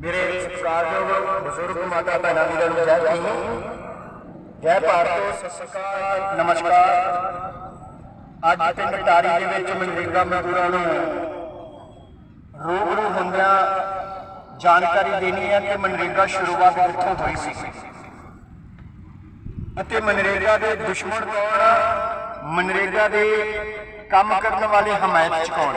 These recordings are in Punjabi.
ਮੇਰੇ ਸਤਿਕਾਰਯੋਗ ਬਜ਼ੁਰਗ ਮਾਤਾ ਭੈਣਾਂ ਵੀਰਾਂ ਨੂੰ ਜੈ ਭੀਮ ਜੈ ਭਾਰਤ, ਸਤਿ ਸ਼੍ਰੀ ਨਮਸਕਾਰ। ਅੱਜ ਪਿੰਡ ਟਾਰੀ ਦੇ ਵਿੱਚ ਮਨਰੇਗਾ ਮਜ਼ਦੂਰਾਂ ਨੂੰ ਰੂਬਰੂ ਹੁੰਦਿਆਂ ਜਾਣਕਾਰੀ ਦੇਣੀ ਹੈ ਕਿ ਮਨਰੇਗਾ ਸ਼ੁਰੂਆਤ ਕਿੱਥੋਂ ਹੋਈ ਸੀ। ਅਤੇ ਮਨਰੇਗਾ ਦੇ ਦੁਸ਼ਮਣ ਕੌਣ? ਮਨਰੇਗਾ ਦੇ ਕੰਮ ਕਰਨ ਵਾਲੇ ਹਮਾਇਤ ਚ ਕੌਣ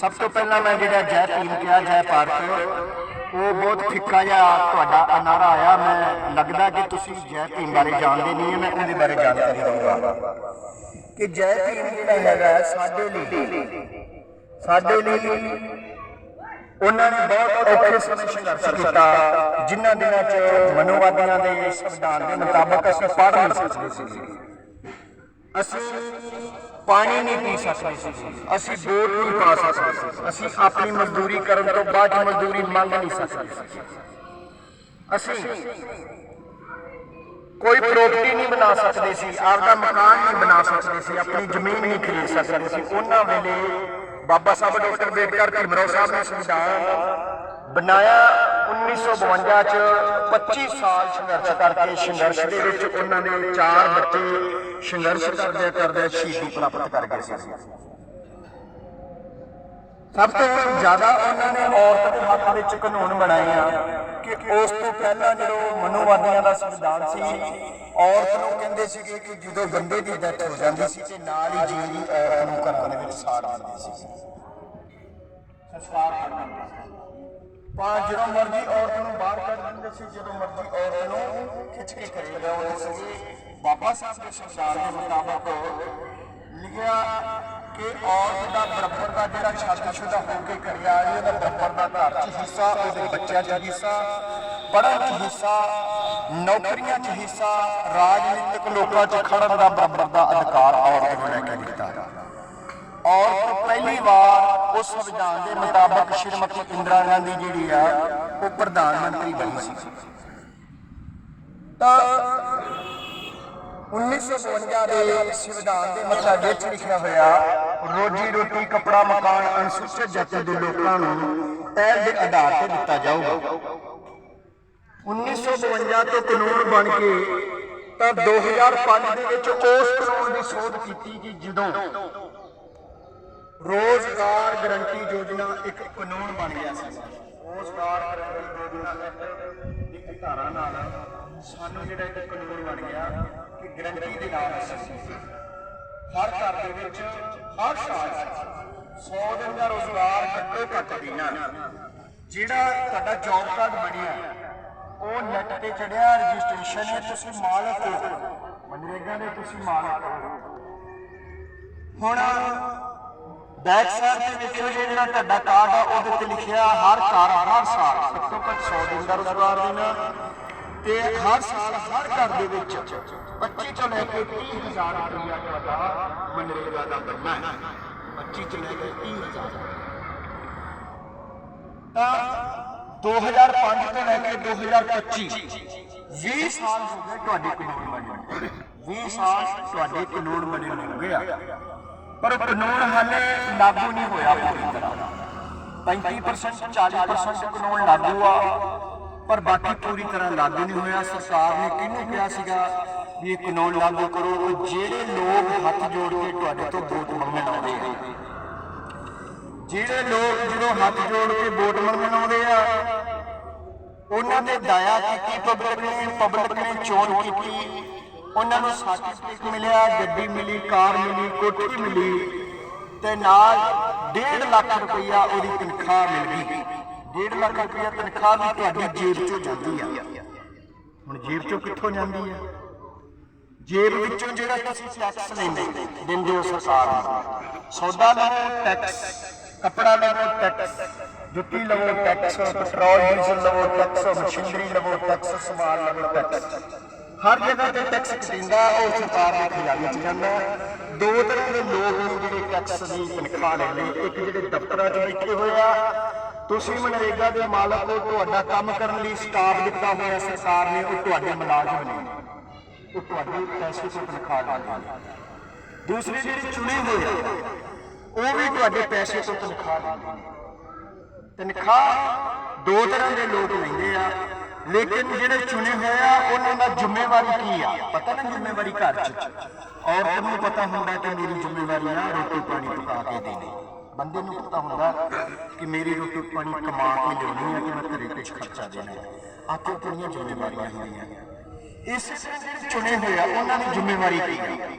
ਸਭ ਤੋਂ ਪਹਿਲਾਂ ਮੈਂ ਜਿਹੜਾ ਜੈ ਭੀਮ ਕਿਹਾ, ਜੈ ਭਾਰਤ। ਉਹ ਬਹੁਤ ਫਿੱਕਾ ਜਿਹਾ ਤੁਹਾਡਾ ਨਾਰਾ ਆਇਆ। ਮੈਂ ਲੱਗਦਾ ਕਿ ਤੁਸੀਂ ਜੈ ਭੀਮ ਬਾਰੇ ਜਾਣਦੇ ਨਹੀਂ ਮੈਂ ਉਹਦੇ ਬਾਰੇ ਜਾਣਕਾਰੀ ਦਊਂਗਾ। ਕਿ ਜੈ ਭੀਮ ਜਿਹੜਾ ਹੈਗਾ ਸਾਡੇ ਲਈ ਸਾਡੇ ਲਈ ਉਹਨਾਂ ਨੇ ਬਹੁਤ ਔਖੇ ਸਮੇਂ ਸੰਘਰਸ਼ ਕੀਤਾ। ਜਿਨ੍ਹਾਂ ਦਿਨਾਂ 'ਚ ਮਨੁਵਾਦੀਆਂ ਦੇ ਸੰਵਿਧਾਨ ਦੇ ਮੁਤਾਬਕ ਅਸੀਂ ਪੜ੍ਹ ਨਹੀਂ ਸਕਦੇ ਸੀ। ਅਸੀਂ ਪਾਣੀ ਨਹੀਂ ਪੀ ਸਕਦੇ ਸੀ। ਅਸੀਂ ਵੋਟ ਨਹੀਂ ਪਾ ਸਕਦੇ ਸੀ। ਅਸੀਂ ਆਪਣੀ ਮਜ਼ਦੂਰੀ ਕਰਨ ਤੋਂ ਬਾਅਦ ਮਜ਼ਦੂਰੀ ਮੰਗ ਨਹੀਂ ਸਕਦੇ ਸੀ। ਅਸੀਂ ਕੋਈ ਪ੍ਰਾਪਰਟੀ ਨਹੀਂ ਬਣਾ ਸਕਦੇ ਸੀ। ਆਪਦਾ ਮਕਾਨ ਨਹੀਂ ਬਣਾ ਸਕਦੇ ਸੀ। ਆਪਣੀ ਜ਼ਮੀਨ ਨਹੀਂ ਖਰੀਦ ਸਕਦੇ ਸੀ। ਉਹਨਾਂ ਵੇਲੇ ਬਾਬਾ ਸਾਹਿਬ ਡਾਕਟਰ ਅੰਬੇਡਕਰ ਭੀਮਰਾਓ ਸਾਹਿਬ ਨੇ ਸੰਵਿਧਾਨ ਬਣਾਇਆ 1952 ਚ 25 ਸਾਲ ਸੰਘਰਸ਼ ਕਰਕੇ, ਸੰਘਰਸ਼ ਦੇ ਵਿੱਚ ਉਹਨਾਂ ਨੇ ਚਾਰ ਬੱਚੇ ਸੰਘਰਸ਼ ਕਰਦੇ ਕਰਦੇ ਸ਼ਹੀਦੀ ਪ੍ਰਾਪਤ ਕਰ ਗਏ ਸੀ। ਸਭ ਤੋਂ ਜ਼ਿਆਦਾ ਉਹਨਾਂ ਨੇ ਔਰਤ ਦੇ ਹੱਕ ਵਿੱਚ ਕਾਨੂੰਨ ਬਣਾਏ ਆ ਕਿ ਉਸ ਤੋਂ ਪਹਿਲਾਂ ਜਦੋਂ ਮਨੋਵਾਦੀਆਂ ਦਾ ਸੰਵਿਧਾਨ ਸੀ, ਔਰਤ ਨੂੰ ਕਹਿੰਦੇ ਸੀਗੇ ਕਿ ਜਦੋਂ ਬੰਦੇ ਦੀ ਡੈਥ ਹੋ ਜਾਂਦੀ ਸੀ ਤੇ ਨਾਲ ਹੀ ਜੀਵੀ ਔਰਤ ਨੂੰ ਘਰਾਂ ਦੇ ਵਿੱਚ ਸਾੜ ਦਿੰਦੇ ਸੀ। ਸੰਸਕਾਰ ਕਰ ਦਿੰਦੇ ਸੀ ਪਰ ਜਦੋਂ ਮਰਜ਼ੀ ਔਰਤ ਨੂੰ ਬਾਹਰ ਕੱਢ ਦਿੰਦੇ ਸੀ, ਜਦੋਂ ਮਰਜ਼ੀ ਔਰਤ ਨੂੰ ਖਿੱਚ ਕੇ ਘਰੇ ਲਿਆਉਂਦੇ ਸੀ। ਬਾਬਾ ਸਾਹਿਬ ਦੇ ਸੰਵਿਧਾਨ ਦੇ ਮੁਤਾਬਕ ਲਿਖਿਆ ਕਿ ਔਰਤ ਦਾ ਬਰਾਬਰ ਦਾ ਜਿਹੜਾ ਸ਼ਾਦੀशुदा ਹੋ ਕੇ ਘਰੇ ਆ ਰਹੀ ਉਹਦਾ ਬਰਾਬਰ ਦਾ ਘਰ 'ਚ ਹਿੱਸਾ, ਉਹਦੇ ਬੱਚਿਆਂ 'ਚ ਹਿੱਸਾ ਪੜ੍ਹਨ 'ਚ ਹਿੱਸਾ, ਨੌਕਰੀਆਂ 'ਚ ਹਿੱਸਾ, ਰਾਜਨੀਤਿਕ ਲੋਕਾਂ 'ਚ ਖੜਨ ਦਾ ਬਰਾਬਰ ਦਾ ਅਧਿਕਾਰ ਔਰਤ ਨੂੰ ਲੈ ਕੇ ਦਿੱਤਾ। ਔਰਤ ਪਹਿਲੀ ਵਾਰ ਉਸ ਸੰਵਿਧਾਨ ਦੇ ਮੁਤਾਬਕ ਸ਼੍ਰੀਮਤੀ ਇੰਦਰਾ ਗਾਂਧੀ ਜਿਹੜੀ ਆ, ਉਹ ਪ੍ਰਧਾਨ ਮੰਤਰੀ ਬਣੀ ਸੀ। ਤਾਂ 1952 ਦੇ ਸੰਵਿਧਾਨ ਦੇ ਮਸਲੇ ਵਿੱਚ ਲਿਖਿਆ ਹੋਇਆ, ਰੋਜੀ ਰੋਟੀ, ਕਪੜਾ, ਮਕਾਨ, ਅਨੁਸੂਚਿਤ ਜਾਤੀ ਦੇ ਲੋਕਾਂ ਨੂੰ ਪਹਿਲ ਦੇ ਆਧਾਰ ਤੇ ਦਿੱਤਾ ਜਾਊਗਾ। 1952 ਤੋਂ ਕਾਨੂੰਨ ਬਣ ਕੇ ਤਾਂ 2005 ਦੇ ਵਿੱਚ ਉਸ ਕਾਨੂੰਨ ਦੀ ਸੋਧ ਕੀਤੀ ਕਿ ਜਦੋਂ ਰੋਜ਼ਗਾਰ ਗਰੰਟੀ ਯੋਜਨਾ ਇੱਕ ਕਾਨੂੰਨ ਬਣ ਗਿਆ ਸੀ। ਰੋਜ਼ਗਾਰ ਗਰੰਟੀ ਯੋਜਨਾ ਦੀ ਇੱਕ ਧਾਰਾ ਨਾਲ ਸਾਨੂੰ ਜਿਹੜਾ ਇੱਕ ਕਾਨੂੰਨ ਬਣ ਗਿਆ ਕਿ ਗਰੰਟੀ ਦੇ ਨਾਲ ਅਸੀਂ ਹਰ ਘਰ ਦੇ ਵਿੱਚ ਹਰ ਸਾਲ 100 ਦਿਨ ਦਾ ਰੋਜ਼ਗਾਰ ਘੱਟੋ ਘੱਟ ਦੇਣਾ ਜਿਹੜਾ ਤੁਹਾਡਾ ਜੌਬ ਕਾਰਡ ਬਣਿਆ, ਉਹ ਨੈਟ ਤੇ ਚੜਿਆ ਰਜਿਸਟ੍ਰੇਸ਼ਨ ਹੈ, ਤੁਸੀਂ ਮਾਲਕ ਹੋ। ਮਨਰੇਗਾ ਦੇ ਤੁਸੀਂ ਮਾਲਕ ਹੋ। ਹੁਣ ਬੈਕ ਸਾਈਡ ਦੇ ਵਿੱਚ ਜਿਹੜਾ ਤੁਹਾਡਾ ਕਾਰਡ ਆ, ਉਹਦੇ ਤੇ ਲਿਖਿਆ ਹਰ ਘਰ ਹਰ ਸਾਲ, ਸਭ ਤੋਂ ਘੱਟ 100 ਦਿਨ ਦਾ ਰੁਜ਼ਗਾਰ ਦੇਣਾ ਤੇ ਹਰ ਸਾਲ, ਹਰ ਘਰ ਦੇ ਵਿੱਚ 25 ਤੋਂ ਲੈ ਕੇ 30000 ਰੁਪਇਆ ਤੁਹਾਡਾ ਮਨਰੇਗਾ ਦਾ ਬਣਨਾ ਹੈ। 25 ਤੋਂ ਲੈ ਕੇ 30000 ਤਾਂ 2005 ਤੋਂ ਲੈ ਕੇ 2025 20 ਸਾਲ ਹੋ ਗਏ ਤੁਹਾਡੇ ਕਾਨੂੰਨ ਬਣੇ 20 ਸਾਲ ਤੁਹਾਡੇ ਕਾਨੂੰਨ ਬਣੇ ਨੂੰ ਹੋ ਪਰ ਕਾਨੂੰਨ ਹਾਲੇ ਲਾਗੂ ਨਹੀਂ ਹੋਇਆ ਪੂਰੀ ਤਰ੍ਹਾਂ। 35% 40% ਕਾਨੂੰਨ ਲਾਗੂ ਆ, ਪਰ ਬਾਕੀ ਪੂਰੀ ਤਰ੍ਹਾਂ ਲਾਗੂ ਨਹੀਂ ਹੋਇਆ। ਸਰਕਾਰ ਨੇ ਕਿਹਨੂੰ ਕਿਹਾ ਸੀਗਾ ਵੀ ਇਹ ਕਾਨੂੰਨ ਲਾਗੂ ਕਰੋ? ਜਿਹੜੇ ਲੋਕ ਹੱਥ ਜੋੜ ਕੇ ਤੁਹਾਡੇ ਤੋਂ ਵੋਟ ਮੰਗਣ ਆਉਂਦੇ ਆ, ਜਿਹੜੇ ਲੋਕ ਜਦੋਂ ਹੱਥ ਜੋੜ ਕੇ ਵੋਟ ਮੰਗਣ ਆਉਂਦੇ ਆ, ਉਹਨਾਂ ਤੇ ਦਾਇਆ ਕੀਤੀ ਪਬਲਿਕ ਨੇ ਪਬਲਿਕ ਨੇ ਚੋਣ ਕੀਤੀ। ਉਹਨਾਂ ਨੂੰ ਸਰਟੀਫਿਕੇਟ ਮਿਲਿਆ, ਗੱਡੀ ਮਿਲੀ, ਕਾਰ ਮਿਲੀ, ਕੋਠੀ ਮਿਲੀ ਤੇ ਨਾਲ 1.5 ਲੱਖ ਰੁਪਈਆ ਉਹਦੀ ਤਨਖਾਹ ਮਿਲ ਗਈ। 1.5 ਲੱਖ ਰੁਪਈਆ ਤਨਖਾਹ ਵੀ ਤੁਹਾਡੀ ਜੇਬ ਚੋਂ ਜਾਂਦੀ ਆ। ਹੁਣ ਜੇਬ ਚੋਂ ਕਿੱਥੋਂ ਜਾਂਦੀ ਆ? ਜੇਬ ਵਿੱਚੋਂ ਜਿਹੜਾ ਤੁਸੀਂ ਟੈਕਸ ਲੈਂਦੇ ਦਿੰਦੇ ਹੋ ਸਰਕਾਰ ਨੂੰ। ਸੌਦਾ ਲਵੋ ਟੈਕਸ ਕੱਪੜਾ ਲਵੋ ਟੈਕਸ ਜੁੱਤੀ ਲਵੋ ਟੈਕਸ ਪੈਟਰੋਲ ਡੀਜ਼ਲ ਲਵੋ ਟੈਕਸ ਮਸ਼ੀਨਰੀ ਲਵੋ ਟੈਕਸ ਸਮਾਨ ਲਵੋ ਟੈਕਸ ਹਰ ਜਗ੍ਹਾ ਤੇ ਟੈਕਸ ਕਟਿੰਦਾ ਉਹ ਸਰਕਾਰ ਦੇ ਖਜ਼ਾਨੇ 'ਚ ਜਾਂਦਾ ਦੋ ਤਰ੍ਹਾਂ ਦੇ ਲੋਕ ਨੇ ਜਿਹੜੇ ਟੈਕਸ ਦੀ ਤਨਖਾਹ ਲੈਂਦੇ ਇੱਕ ਜਿਹੜੇ ਦਫ਼ਤਰਾਂ 'ਚ ਬੈਠੇ ਹੋਏ ਆ। ਤੁਸੀਂ ਮਨਰੇਗਾ ਦੇ ਮਾਲਕ ਹੋ, ਤੁਹਾਡਾ ਕੰਮ ਕਰਨ ਲਈ ਸਟਾਫ ਦਿੱਤਾ ਹੋਇਆ ਸਰਕਾਰ ਨੇ, ਉਹ ਤੁਹਾਡੇ ਮੁਲਾਜ਼ਮ ਨੇ। ਉਹ ਤੁਹਾਡੇ ਪੈਸੇ ਤੋਂ ਤਨਖਾਹ ਲੈਂਦੇ ਨੇ ਦੂਸਰੇ ਜਿਹੜੇ ਚੁਣੇ ਹੋਏ ਆ, ਉਹ ਵੀ ਤੁਹਾਡੇ ਪੈਸੇ ਤੋਂ ਤਨਖਾਹ ਲੈਂਦੇ ਤਨਖਾਹ ਦੋ ਤਰ੍ਹਾਂ ਦੇ ਲੋਕ ਲੈਂਦੇ ਆ। ਲੇਕਿਨ ਜਿਹੜੇ ਚੁਣੇ ਹੋਏ ਆ, ਉਹਨਾਂ ਦਾ ਜ਼ਿੰਮੇਵਾਰੀ ਕੀ ਆ? ਪਤਾ ਨਾ ਜ਼ਿੰਮੇਵਾਰੀ ਘਰ 'ਚ। ਔਰਤ ਨੂੰ ਪਤਾ ਹੁੰਦਾ ਕਿ ਮੇਰੀ ਜ਼ਿੰਮੇਵਾਰੀ ਆ, ਰੋਟੀ ਪਾਣੀ ਪਕਾ ਕੇ ਦੇਣੀ। ਬੰਦੇ ਨੂੰ ਪਤਾ ਹੁੰਦਾ ਕਿ ਮੇਰੀ ਰੋਟੀ ਪਾਣੀ ਕਮਾ ਕੇ ਲਿਆਉਣੀ ਆ ਕਿ ਮੈਂ ਘਰੇ ਕੁਝ ਖਰਚਾ ਦੇਣਾ ਆਪੋ ਆਪਣੀਆਂ ਜ਼ਿੰਮੇਵਾਰੀਆਂ ਹੁੰਦੀਆਂ ਇਸ ਚੁਣੇ ਹੋਏ ਆ, ਉਹਨਾਂ ਦੀ ਜ਼ਿੰਮੇਵਾਰੀ ਕੀ ਆ?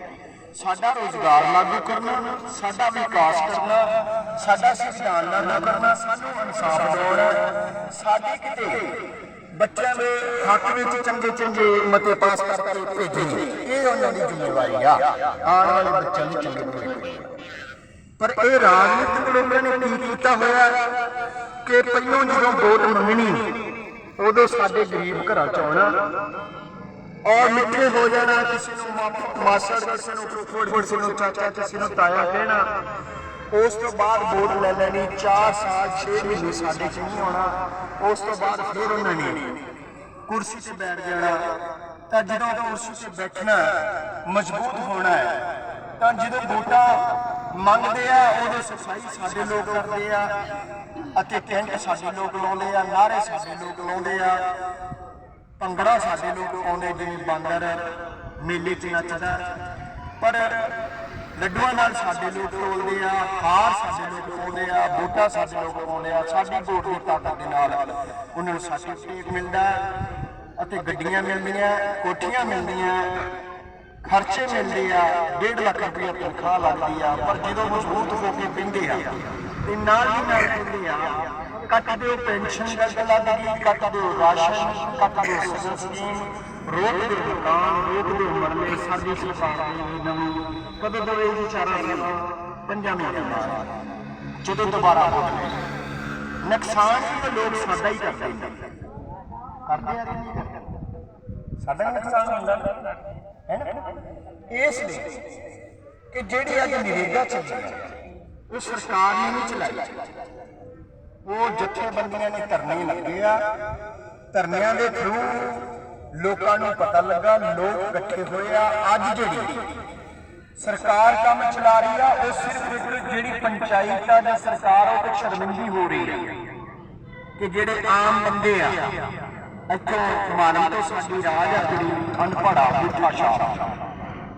ਸਾਡਾ ਰੋਜ਼ਗਾਰ ਲਾਗੂ ਕਰਨਾ, ਸਾਡਾ ਵਿਕਾਸ ਕਰਨਾ, ਸਾਡਾ ਸੰਵਿਧਾਨ ਲਾਗੂ ਕਰਨਾ, ਸਾਨੂੰ ਇਨਸਾਫ ਦਿਵਾਉਣਾ, ਸਾਡੇ ਕਿਤੇ ਬੱਚਿਆਂ ਦੇ ਹੱਕ ਵਿੱਚ ਚੰਗੇ ਚੰਗੇ ਮਤੇ ਪਾਸ ਕਰਕੇ ਭੇਜਣੇ ਇਹ ਉਹਨਾਂ ਦੀ ਜ਼ਿੰਮੇਵਾਰੀ ਆ। ਆਉਣ ਵਾਲੇ ਬੱਚਿਆਂ ਦੀ ਚੰਗੇ ਭਵਿੱਖ ਪਰ ਇਹ ਰਾਜਨੀਤਿਕ ਲੋਕਾਂ ਨੇ ਕੀ ਕੀਤਾ ਹੋਇਆ ਕਿ ਪਹਿਲੋਂ ਜਦੋਂ ਵੋਟ ਮੰਗਣੀ, ਉਦੋਂ ਸਾਡੇ ਗਰੀਬ ਘਰਾਂ ਚ ਆਉਣਾ ਔਰ ਮਿੱਠੇ ਹੋ ਜਾਣਾ, ਕਿਸੇ ਨੂੰ ਮਾ- ਮਾਸੜ, ਕਿਸੇ ਨੂੰ ਫੁੱਫੜ ਕਿਸੇ ਨੂੰ ਚਾਚਾ, ਕਿਸੇ ਨੂੰ ਤਾਇਆ ਕਹਿਣਾ। ਉਸ ਤੋਂ ਬਾਅਦ ਵੋਟ ਲੈ ਲੈਣੀ 4 ਸਾਲ 6 ਮਹੀਨੇ ਸਾਡੇ ਚ ਨਹੀਂ ਆਉਣਾ। ਉਸ ਤੋਂ ਬਾਅਦ ਫਿਰ ਉਹਨਾਂ ਨੇ ਕੁਰਸੀ ਤੇ ਬੈਠ ਜਾਣਾ। ਤਾਂ ਜਦੋਂ ਕੁਰਸੀ ਤੇ ਬੈਠਣਾ ਮਜ਼ਬੂਤ ਹੋਣਾ ਹੈ, ਤਾਂ ਜਦੋਂ ਵੋਟਾਂ ਮੰਗਦੇ ਆ, ਉਦੋਂ ਸਫ਼ਾਈ ਸਾਡੇ ਲੋਕ ਕਰਦੇ ਆ ਅਤੇ ਟੈਂਟ ਸਾਡੇ ਲੋਕ ਲਾਉਂਦੇ ਆ ਨਾਰੇ ਸਾਡੇ ਲੋਕ ਲਾਉਂਦੇ ਆ। ਭੰਗੜਾ ਸਾਡੇ ਲੋਕ ਆਉਂਦੇ, ਜਿਵੇਂ ਬਾਂਦਰ ਮੇਲੇ 'ਚ ਨੱਚਦਾ। ਪਰ ਲੱਡੂਆਂ ਨਾਲ ਸਾਡੇ ਲੋਕ ਤੋਲਦੇ ਆ, ਹਾਰ ਸਾਡੇ ਲੋਕ ਪਾਉਂਦੇ ਆ ਬੋਟਾ ਸਾਡੇ ਲੋਕ ਪਾਉਂਦੇ ਆ, ਸਾਡੀ ਵੋਟ ਦੀ ਤਾਕਤ ਦੇ ਨਾਲ ਉਹਨਾਂ ਨੂੰ ਸਰਟੀਫਿਕੇਟ ਮਿਲਦਾ ਅਤੇ ਗੱਡੀਆਂ ਮਿਲਦੀਆਂ, ਕੋਠੀਆਂ ਮਿਲਦੀਆਂ, ਖਰਚੇ ਮਿਲਦੇ ਆ 1.5 ਲੱਖ ਰੁਪਏ ਤਨਖਾਹ ਲੱਗਦੀ ਆ, ਪਰ ਜਦੋਂ ਮਜ਼ਬੂਤ ਹੋ ਕੇ ਪਿੰਦੇ ਆ, ਤੇ ਨਾਲ ਹੀ ਨਾਲ ਕਹਿੰਦੇ ਆ, ਕੱਟ ਦਿਓ ਪੈਨਸ਼ਨ ਗਲਤ ਲੱਗ ਗਈ ਕੱਟ ਦਿਓ ਰਾਸ਼ਨ, ਕੱਟ ਦਿਓ ਸਕੀਮ, ਰੋਕ ਦਿਓ ਮਕਾਨ ਰੋਕ ਦਿਓ ਮਰਲੇ, ਸਾਡੀ ਸਰਕਾਰ ਦੀ ਨਵੀਂ ਕਦੋਂ ਦਵੇ ਵਿਚਾਰਾ ਸਾਡਾ ਪੰਜਾਂ ਮਹੀਨਿਆਂ ਬਾਅਦ, ਜਦੋਂ ਦੁਬਾਰਾ ਵੋਟ ਨੁਕਸਾਨ ਤਾਂ ਲੋਕ ਸਾਡਾ ਹੀ ਕਰਦੇ ਨੇ। ਕਰਦੇ ਆ ਕਿ ਕਰਦੇ? ਸਾਡਾ ਨੁਕਸਾਨ ਹੁੰਦਾ। ਹੈ ਨਾ? ਇਸ ਲਈ ਕਿ ਜਿਹੜੀ ਅੱਜ ਨਰੇਗਾ ਚੱਲੀ ਹੈ ਉਹ ਸਰਕਾਰ ਨੇ ਨਹੀਂ ਚਲਾਈ। ਉਹ ਜਥੇਬੰਦੀਆਂ ਨੇ ਧਰਨੇ ਲੱਗੇ ਆ। ਧਰਨਿਆਂ ਦੇ ਥਰੂ ਲੋਕਾਂ ਨੂੰ ਪਤਾ ਲੱਗਾ, ਲੋਕ ਇਕੱਠੇ ਹੋਏ ਆ। ਅੱਜ ਜਿਹੜੀ ਸਰਕਾਰ ਕੰਮ ਚਲਾ ਰਹੀ ਆ, ਉਹ ਸਿਰਫ ਇੱਕ ਜਿਹੜੀ ਪੰਚਾਇਤ ਆ ਜਾਂ ਸਰਕਾਰ ਉਹ ਤੇ ਸ਼ਰਮਿੰਦੀ ਹੋ ਰਹੀ ਹੈ ਕਿ ਜਿਹੜੇ ਆਮ ਬੰਦੇ ਆ, ਇੱਥੋਂ ਮਾਨਵ ਤੋਂ ਸਾਡੀ ਰਾਜ ਆ, ਜਿਹੜੀ ਅਨਪੜਾ ਬੁੱਢਾ ਸ਼ਾਹ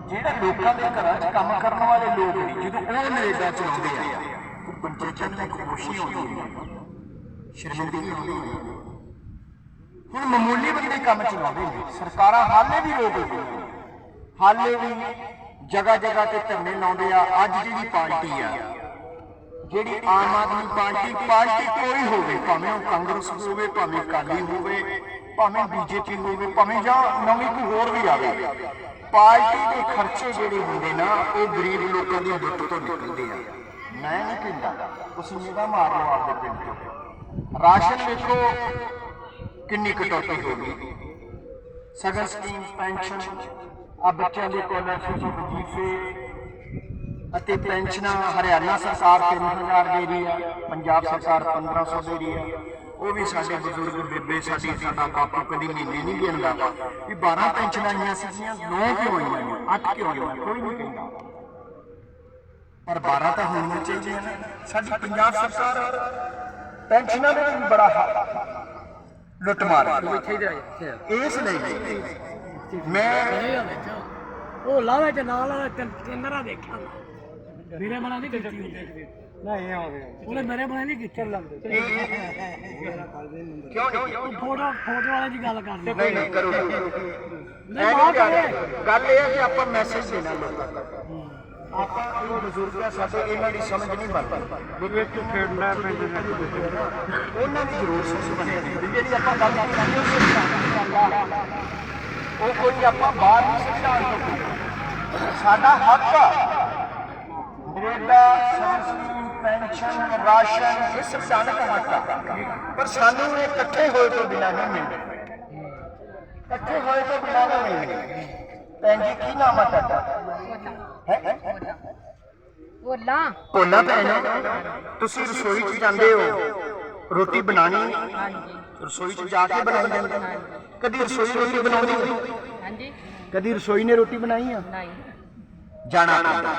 ਜਿਹੜਾ ਲੋਕਾਂ ਦੇ ਘਰਾਂ 'ਚ ਕੰਮ ਕਰਨ ਵਾਲੇ ਲੋਕ ਨੇ, ਜਦੋਂ ਉਹ ਨਰੇਗਾ ਚਲਾਉਂਦੇ ਆ ਪੰਚਾਇਤਾਂ ਨੂੰ ਇੱਕ ਖੁਸ਼ੀ ਆਉਂਦੀ ਹੈ ਸ਼ਰਮਿੰਦਗੀ ਆਉਂਦੀ ਹੈ ਹੁਣ ਮਾਮੂਲੀ ਬੰਦੇ ਕੰਮ ਚਲਾਉਂਦੇ ਨੇ, ਸਰਕਾਰਾਂ ਹਾਲੇ ਵੀ ਰੋਕ ਰਹੀਆਂ ਹਾਲੇ ਵੀ ਜਗ੍ਹਾ ਜਗ੍ਹਾ ਤੇ ਧਰਨੇ ਲਾਉਂਦੇ ਆ। ਅੱਜ ਜਿਹੜੀ ਪਾਰਟੀ ਆ, ਜਿਹੜੀ ਆਮ ਆਦਮੀ ਪਾਰਟੀ ਪਾਰਟੀ ਕੋਈ ਹੋਵੇ, ਭਾਵੇਂ ਉਹ ਕਾਂਗਰਸ ਹੋਵੇ, ਭਾਵੇਂ ਅਕਾਲੀ ਹੋਵੇ, ਭਾਵੇਂ ਬੀਜੇਪੀ ਹੋਵੇ, ਭਾਵੇਂ ਜਾਂ ਨਵੀਂ ਕੋਈ ਹੋਰ ਵੀ ਆਵੇ, ਪਾਰਟੀ ਦੇ ਖਰਚੇ ਜਿਹੜੇ ਹੁੰਦੇ ਨਾ, ਉਹ ਗਰੀਬ ਲੋਕਾਂ ਦੀ ਲੁੱਟ ਤੋਂ ਨਿਕਲਦੇ ਆ। ਮੈਂ ਨਹੀਂ ਕਹਿੰਦਾ, ਤੁਸੀਂ ਨਿਗਾਹ ਮਾਰ ਲਓ ਆਪਦੇ ਪਿੰਡ ਤੋਂ ਰਾਸ਼ਨ ਵੇਖੋ, ਕਿੰਨੀ ਕਟੌਤੀ ਹੋ ਗਈ। ਸਗਨ ਸਕੀਮ, ਪੈਨਸ਼ਨ ਆ ਬੱਚਿਆਂ ਦੀ ਸਕਾਲਰਸ਼ਿਪ ਵਜ਼ੀਫੇ ਅਤੇ ਪੈਨਸ਼ਨਾਂ ਹਰਿਆਣਾ ਸਰਕਾਰ 3000 ਦੇ ਰਹੀ ਹੈ ਪੰਜਾਬ ਸਰਕਾਰ 1500 ਦੇ ਰਹੀ ਹੈ ਉਹ ਵੀ ਸਾਡੇ ਬਜ਼ੁਰਗ ਬੇਬੇ ਸਾਡੀ ਸਾਡਾ ਬਾਪੂ ਕਦੀ ਮਹੀਨੇ ਨਹੀਂ ਗਿਣਦਾ ਵੀ। 12 ਪੈਨਸ਼ਨਾਂ ਆਈਆਂ ਸੀਗੀਆਂ 9 ਕਿਉਂ ਆਈਆਂ ਨੇ? 8 ਕਿਉਂ ਆਈਆਂ ਕੋਈ ਨਹੀਂ ਕਹਿੰਦਾ। ਪਰ 12 ਤਾਂ ਹੋਣੀਆਂ ਚਾਹੀਦੀਆਂ ਨੇ। ਸਾਡੀ ਪੰਜਾਬ ਸਰਕਾਰ ਪੈਨਸ਼ਨਾਂ ਦੇ ਵੀ ਬੜਾ ਹ- ਲੁੱਟ ਮਾਰ ਰਹੀ ਹੈ। ਇਸ ਲਈ ਮੈਂ ਉਹ ਲਾਵੇ ਚ ਨਾਲ ਕੇਂਦਰਾ ਦੇਖਿਆ। ਮੇਰੇ ਬਣਾ ਨਹੀਂ ਕੀਤੀ। ਨਹੀਂ ਆਉਂਦੇ ਉਹਨੇ ਮੇਰੇ ਬਣਾ ਨਹੀਂ ਕੀਤੀ ਕਿਉਂ ਨਹੀਂ ਉਹ ਫੋਟੋ ਫੋਟੋ ਵਾਲੇ ਦੀ ਗੱਲ ਕਰ ਨਹੀਂ ਨਹੀਂ ਕਰੋ ਕਰੋ। ਨਹੀਂ ਬਾਤ ਗੱਲ ਗੱਲ ਇਹ ਹੈ ਕਿ ਆਪਾਂ ਮੈਸੇਜ ਦੇਣਾ ਲੋਕਾਂ ਤੱਕ। ਆਪਾਂ ਇਹ ਬਜ਼ੁਰਗ ਆ ਸਾਡੇ ਇਹਨਾਂ ਦੀ ਸਮਝ ਨਹੀਂ ਬਣਦੀ। ਬੁੱਗੇ ਚ ਖੇਡਣਾ ਪੈਂਦਾ ਉਹਨਾਂ ਦੀ ਜ਼ਰੂਰ ਸਮਝ ਬਣੇਗੀ ਜਿਹੜੀ ਆਪਾਂ ਗੱਲ ਕਰਦੇ ਹਾਂ ਉਹ ਸਿਰਫ ਉਹ ਕੋਈ ਆਪਾਂ ਬਾਹਰ ਨਹੀਂ ਸਿੱਧਾਂਤ ਤੋਂ ਸਾਡਾ ਹੱਕ ਆ। ਨਰੇਗਾ ਸੰਸਕ੍ਰਿਤ ਪੈਨਸ਼ਨ ਰਾਸ਼ਨ ਇਹ ਸੰਵਿਧਾਨਕ ਹੱਕ ਆ ਪਰ ਸਾਨੂੰ ਇਹ ਇਕੱਠੇ ਹੋਏ ਤੋਂ ਬਿਨਾਂ ਨਹੀਂ ਮਿਲਦੇ। ਇਕੱਠੇ ਹੋਏ ਤੋਂ ਬਿਨਾਂ ਨਹੀਂ ਮਿਲਦੇ। ਭੈਣ ਜੀ ਕੀ ਨਾਮ ਆ ਤੁਹਾਡਾ? ਹੈ? ਬੋਲਾਂ। ਭੋਲਾ ਭੈਣ। ਤੁਸੀਂ ਰਸੋਈ 'ਚ ਜਾਂਦੇ ਹੋ। ਰੋਟੀ ਬਣਾਣੀ ਹਾਂਜੀ। ਰਸੋਈ 'ਚ ਜਾ ਕੇ ਬਣਾਈ ਜਾਂਦੇ ਕਦੀ ਰਸੋਈ ਰੋਟੀ ਬਣਾਉਂਦੀ ਹਾਂਜੀ। ਕਦੀ ਰਸੋਈ ਨੇ ਰੋਟੀ ਬਣਾਈ ਆ? ਨਹੀਂ। ਜਾਣਾ ਪੈਂਦਾ।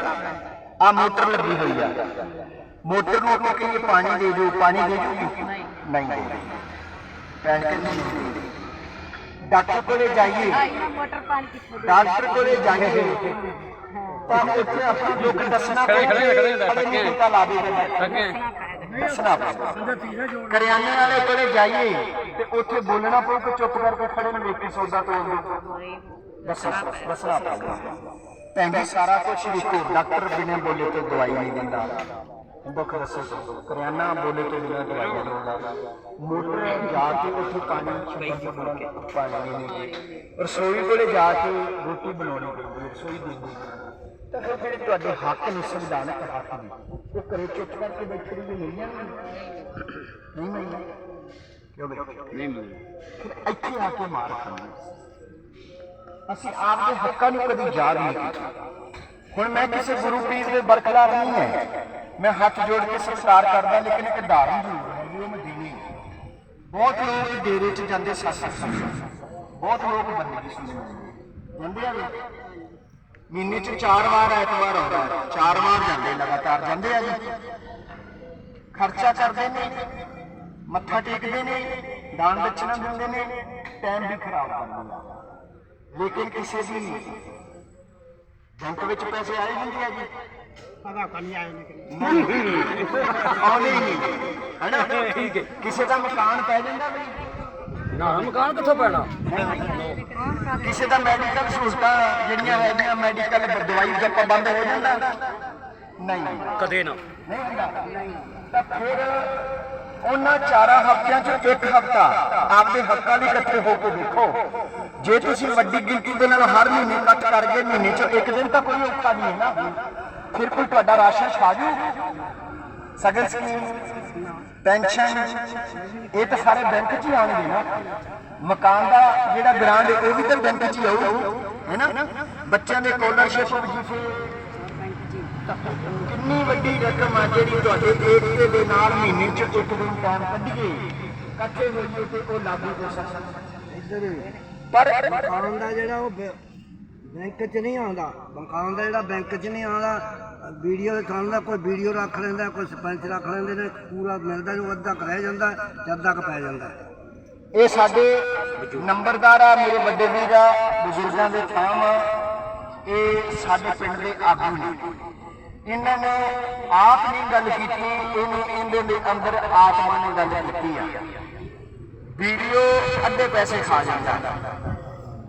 ਆ ਮੋਟਰ ਲੱਗੀ ਹੋਈ ਆ। ਮੋਟਰ ਨੂੰ ਆਪਾਂ ਕਹੀਏ ਪਾਣੀ ਦੇ ਦਿਓ ਪਾਣੀ ਦੇ ਜੂਗੀ ਨਹੀਂ। ਨਹੀਂ ਦੇ ਪੈਸੇ ਨਹੀਂ ਡਾਕਟਰ ਕੋਲੇ ਜਾਈਏ। ਮੋਟਰ ਪਾਣੀ ਕਿੱਥੋਂ ਡਾਕਟਰ ਕੋਲੇ ਜਾਈਏ। ਤਾਂ ਉੱਥੇ ਆਪਣਾ ਦੁੱਖ ਦੱਸਣਾ ਖੜੇ ਖੜੇ ਖੜੇ ਟੱਕੇ ਲਾ ਦੇ ਦੱਸਣਾ ਪਊਗਾ ਕਰਿਆਨੇ ਵਾਲੇ ਕੋਲੇ ਜਾਈਏ ਤੇ ਉੱਥੇ ਬੋਲਣਾ ਪਊ ਕਿ ਚੁੱਪ ਕਰਕੇ ਖੜੇ ਨੂੰ ਵੇਖੀ ਸੌਦਾ ਤੋੜ ਦੋ ਦੱਸਣਾ ਪਊਗਾ ਭੈਣ ਜੀ, ਸਾਰਾ ਕੁਝ ਵੇਖੋ ਡਾਕਟਰ ਬਿਨਾਂ ਬੋਲੇ ਤੋਂ ਦਵਾਈ ਨਹੀਂ ਦਿੰਦਾ। ਦੁੱਖ ਦੱਸੋ ਕਰਿਆਨਾ ਬੋਲੇ ਤੋਂ ਬਿਨਾਂ ਦਵਾਈ ਨਹੀਂ ਦਿੰਦਾ। ਮੋਟਰ ਜਾ ਕੇ ਉੱਥੇ ਪਾਣੀ ਛੱਡਣ ਕੇ ਪਾਣੀ ਨਹੀਂ ਰਸੋਈ ਕੋਲੇ ਜਾ ਕੇ ਰੋਟੀ ਬਣਾਉਣੀ ਪੈਂਦੀ ਰਸੋਈ ਦੀ ਤਾਂ ਫਿਰ ਜਿਹੜੇ ਤੁਹਾਡੇ ਹੱਕ ਨੇ ਸੰਵਿਧਾਨਕ ਹੱਕ ਨੇ ਉਹ ਘਰੇ ਚੁੱਪ ਕਰਕੇ ਬੈਠੇ ਰਹੀ ਮਿਲ ਜਾਣਗੇ ਨਹੀਂ ਮਿਲਣਾ ਕਿਉਂ ਬਈ ਨਹੀਂ ਫਿਰ ਇੱਥੇ ਆ ਕੇ ਮਾਰ ਖਾਣੀ ਅਸੀਂ ਆਪਦੇ ਹੱਕਾਂ ਨੂੰ ਕਦੀ ਯਾਦ ਨਹੀਂ ਕੀਤਾ। ਹੁਣ ਮੈਂ ਕਿਸੇ ਗੁਰੂ ਪੀਰ ਦੇ ਬਰਖਲਾਫ ਨਹੀਂ ਹੈ। ਮੈਂ ਹੱਥ ਜੋੜ ਕੇ ਸਤਿਕਾਰ ਕਰਦਾ ਲੇਕਿਨ ਇੱਕ ਧਾਰਨ ਜ਼ਰੂਰ ਹੈ ਜੀ ਮੈਂ ਦੇਣੀ। ਬਹੁਤ ਲੋਕ ਡੇਰੇ 'ਚ ਜਾਂਦੇ ਸਤਸੰਗ ਬਹੁਤ ਲੋਕ ਬੰਦਗੀ ਸੁਣਦੇ ਜਾਂਦੇ ਆ ਵੀ ਮਹੀਨੇ 'ਚ ਚਾਰ ਵਾਰ ਐਤਵਾਰ ਆਉਂਦਾ ਹੈ। ਚਾਰ ਵਾਰ ਜਾਂਦੇ ਲਗਾਤਾਰ। ਜਾਂਦੇ ਆ ਜੀ। ਖਰਚਾ ਕਰਦੇ ਨੇ ਮੱਥਾ ਟੇਕਦੇ ਨੇ ਦਾਨ ਦਕਸ਼ਨਾ ਦਿੰਦੇ ਨੇ ਟਾਈਮ ਵੀ ਖਰਾਬ ਕਰਦੇ ਆ ਲੇਕਿਨ ਕਿਸੇ ਦੀ ਨਹੀਂ। ਬੈਂਕ ਵਿੱਚ ਪੈਸੇ ਆਏ ਹੁੰਦੇ ਆ ਜੀ। ਪਤਾ ਕੰਨੀ ਆਏ ਨੇ ਹੀ ਨਹੀਂ। ਹੈਨਾ? ਠੀਕ ਹੈ। ਕਿਸੇ ਦਾ ਮਕਾਨ ਪੈ ਜਾਂਦਾ ਬਈ। ਨਾ ਮਕਾਨ ਕਿੱਥੋਂ ਪੈਣਾ? ਕਿਸੇ ਦਾ ਮੈਡੀਕਲ ਸਹੂਲਤਾਂ ਜਿਹੜੀਆਂ ਹੈਗੀਆਂ ਮੈਡੀਕਲ ਦਵਾਈ ਜੱਪਾ ਬੰਦ ਹੋ ਜਾਂਦਾ। ਨਹੀਂ। ਕਦੇ ਨਾ। ਨਹੀਂ ਹੁੰਦਾ। ਤਾਂ ਫਿਰ ਉਹਨਾਂ ਚਾਰਾਂ ਹਫ਼ਤਿਆਂ ਚੋਂ ਇੱਕ ਹਫ਼ਤਾ ਆਪਦੇ ਹੱਕਾਂ ਲਈ ਇਕੱਠੇ ਹੋ ਕੇ ਦੇਖੋ। ਜੇ ਤੁਸੀਂ ਵੱਡੀ ਗਿਣਤੀ ਦੇ ਨਾਲ ਹਰ ਮਹੀਨੇ ਇਕੱਠ ਕਰਕੇ ਮਹੀਨੇ ਚੋਂ ਇੱਕ ਦਿਨ ਤਾਂ ਕੋਈ ਔਖਾ ਨਹੀਂ ਹੈ ਨਾ। ਫਿਰ ਕੋਈ ਤੁਹਾਡਾ ਰਾਸ਼ਨ ਛਾ ਜੂ। ਸਗਨ ਸਕੀਮ। ਪੈਨਸ਼ਨ, ਇਹ ਤਾਂ ਸਾਰੇ ਬੈਂਕ 'ਚ ਹੀ ਆਉਣਗੇ ਨਾ। ਮਕਾਨ ਦਾ ਜਿਹੜਾ ਗ੍ਰਾਂਟ ਉਹ ਵੀ ਤਾਂ ਬੈਂਕ 'ਚ ਹੀ ਆਊ, ਹੈ ਬੱਚਿਆਂ ਦੇ ਸਕਾਲਰਸ਼ਿਪ ਵਜੀਫੇ ਕਿੰਨੀ ਵੱਡੀ ਰਕਮ ਆ ਜਿਹੜੀ ਤੁਹਾਡੇ ਏਕਤੇ ਦੇ ਨਾਲ ਮਹੀਨੇ ਚ ਇੱਕ ਦਿਨ ਟਾਈਮ ਕੱਢੀਏ ਇਕੱਠੇ ਹੋਈਏ ਤੇ ਉਹ ਲਾਗੂ ਹੋ ਸਕਦਾ। ਪਰ ਮਕਾਨ ਦਾ ਜਿਹੜਾ ਉਹ ਬੈਂਕ 'ਚ ਨਹੀਂ ਆਉਂਦਾ। ਮਕਾਨ ਦਾ ਜਿਹੜਾ ਬੈਂਕ 'ਚ ਨਹੀਂ ਆਉਂਦਾ ਵੀਡੀਓ ਦੇ ਕੰਮ ਦਾ ਕੋਈ ਵੀਡੀਓ ਰੱਖ ਲੈਂਦਾ, ਕੋਈ ਸਰਪੰਚ ਰੱਖ ਲੈਂਦੇ ਨੇ, ਪੂਰਾ ਮਿਲਦਾ ਜੋ ਅੱਧਾ ਰਹਿ ਜਾਂਦਾ, ਤੇ ਅੱਧਾ ਕੁ ਪੈ ਜਾਂਦਾ। ਇਹ ਸਾਡੇ ਨੰਬਰਦਾਰ ਆ, ਮੇਰੇ ਵੱਡੇ ਵੀਰ ਆ, ਬਜ਼ੁਰਗਾਂ ਦੇ ਥਾਮ ਆ। ਇਹ ਸਾਡੇ ਪਿੰਡ ਦੇ ਆਗੂ ਨੇ। ਇਹਨਾਂ ਨੇ ਆਪ ਨਹੀਂ ਗੱਲ ਕੀਤੀ, ਇਹਨੂੰ ਇਹਦੇ ਦੇ ਅੰਦਰ ਆਤਮਾ ਨੇ ਗੱਲ ਕੀਤੀ ਆ। ਵੀਡੀਓ ਅੱਧੇ ਪੈਸੇ ਖਾ ਜਾਂਦਾ।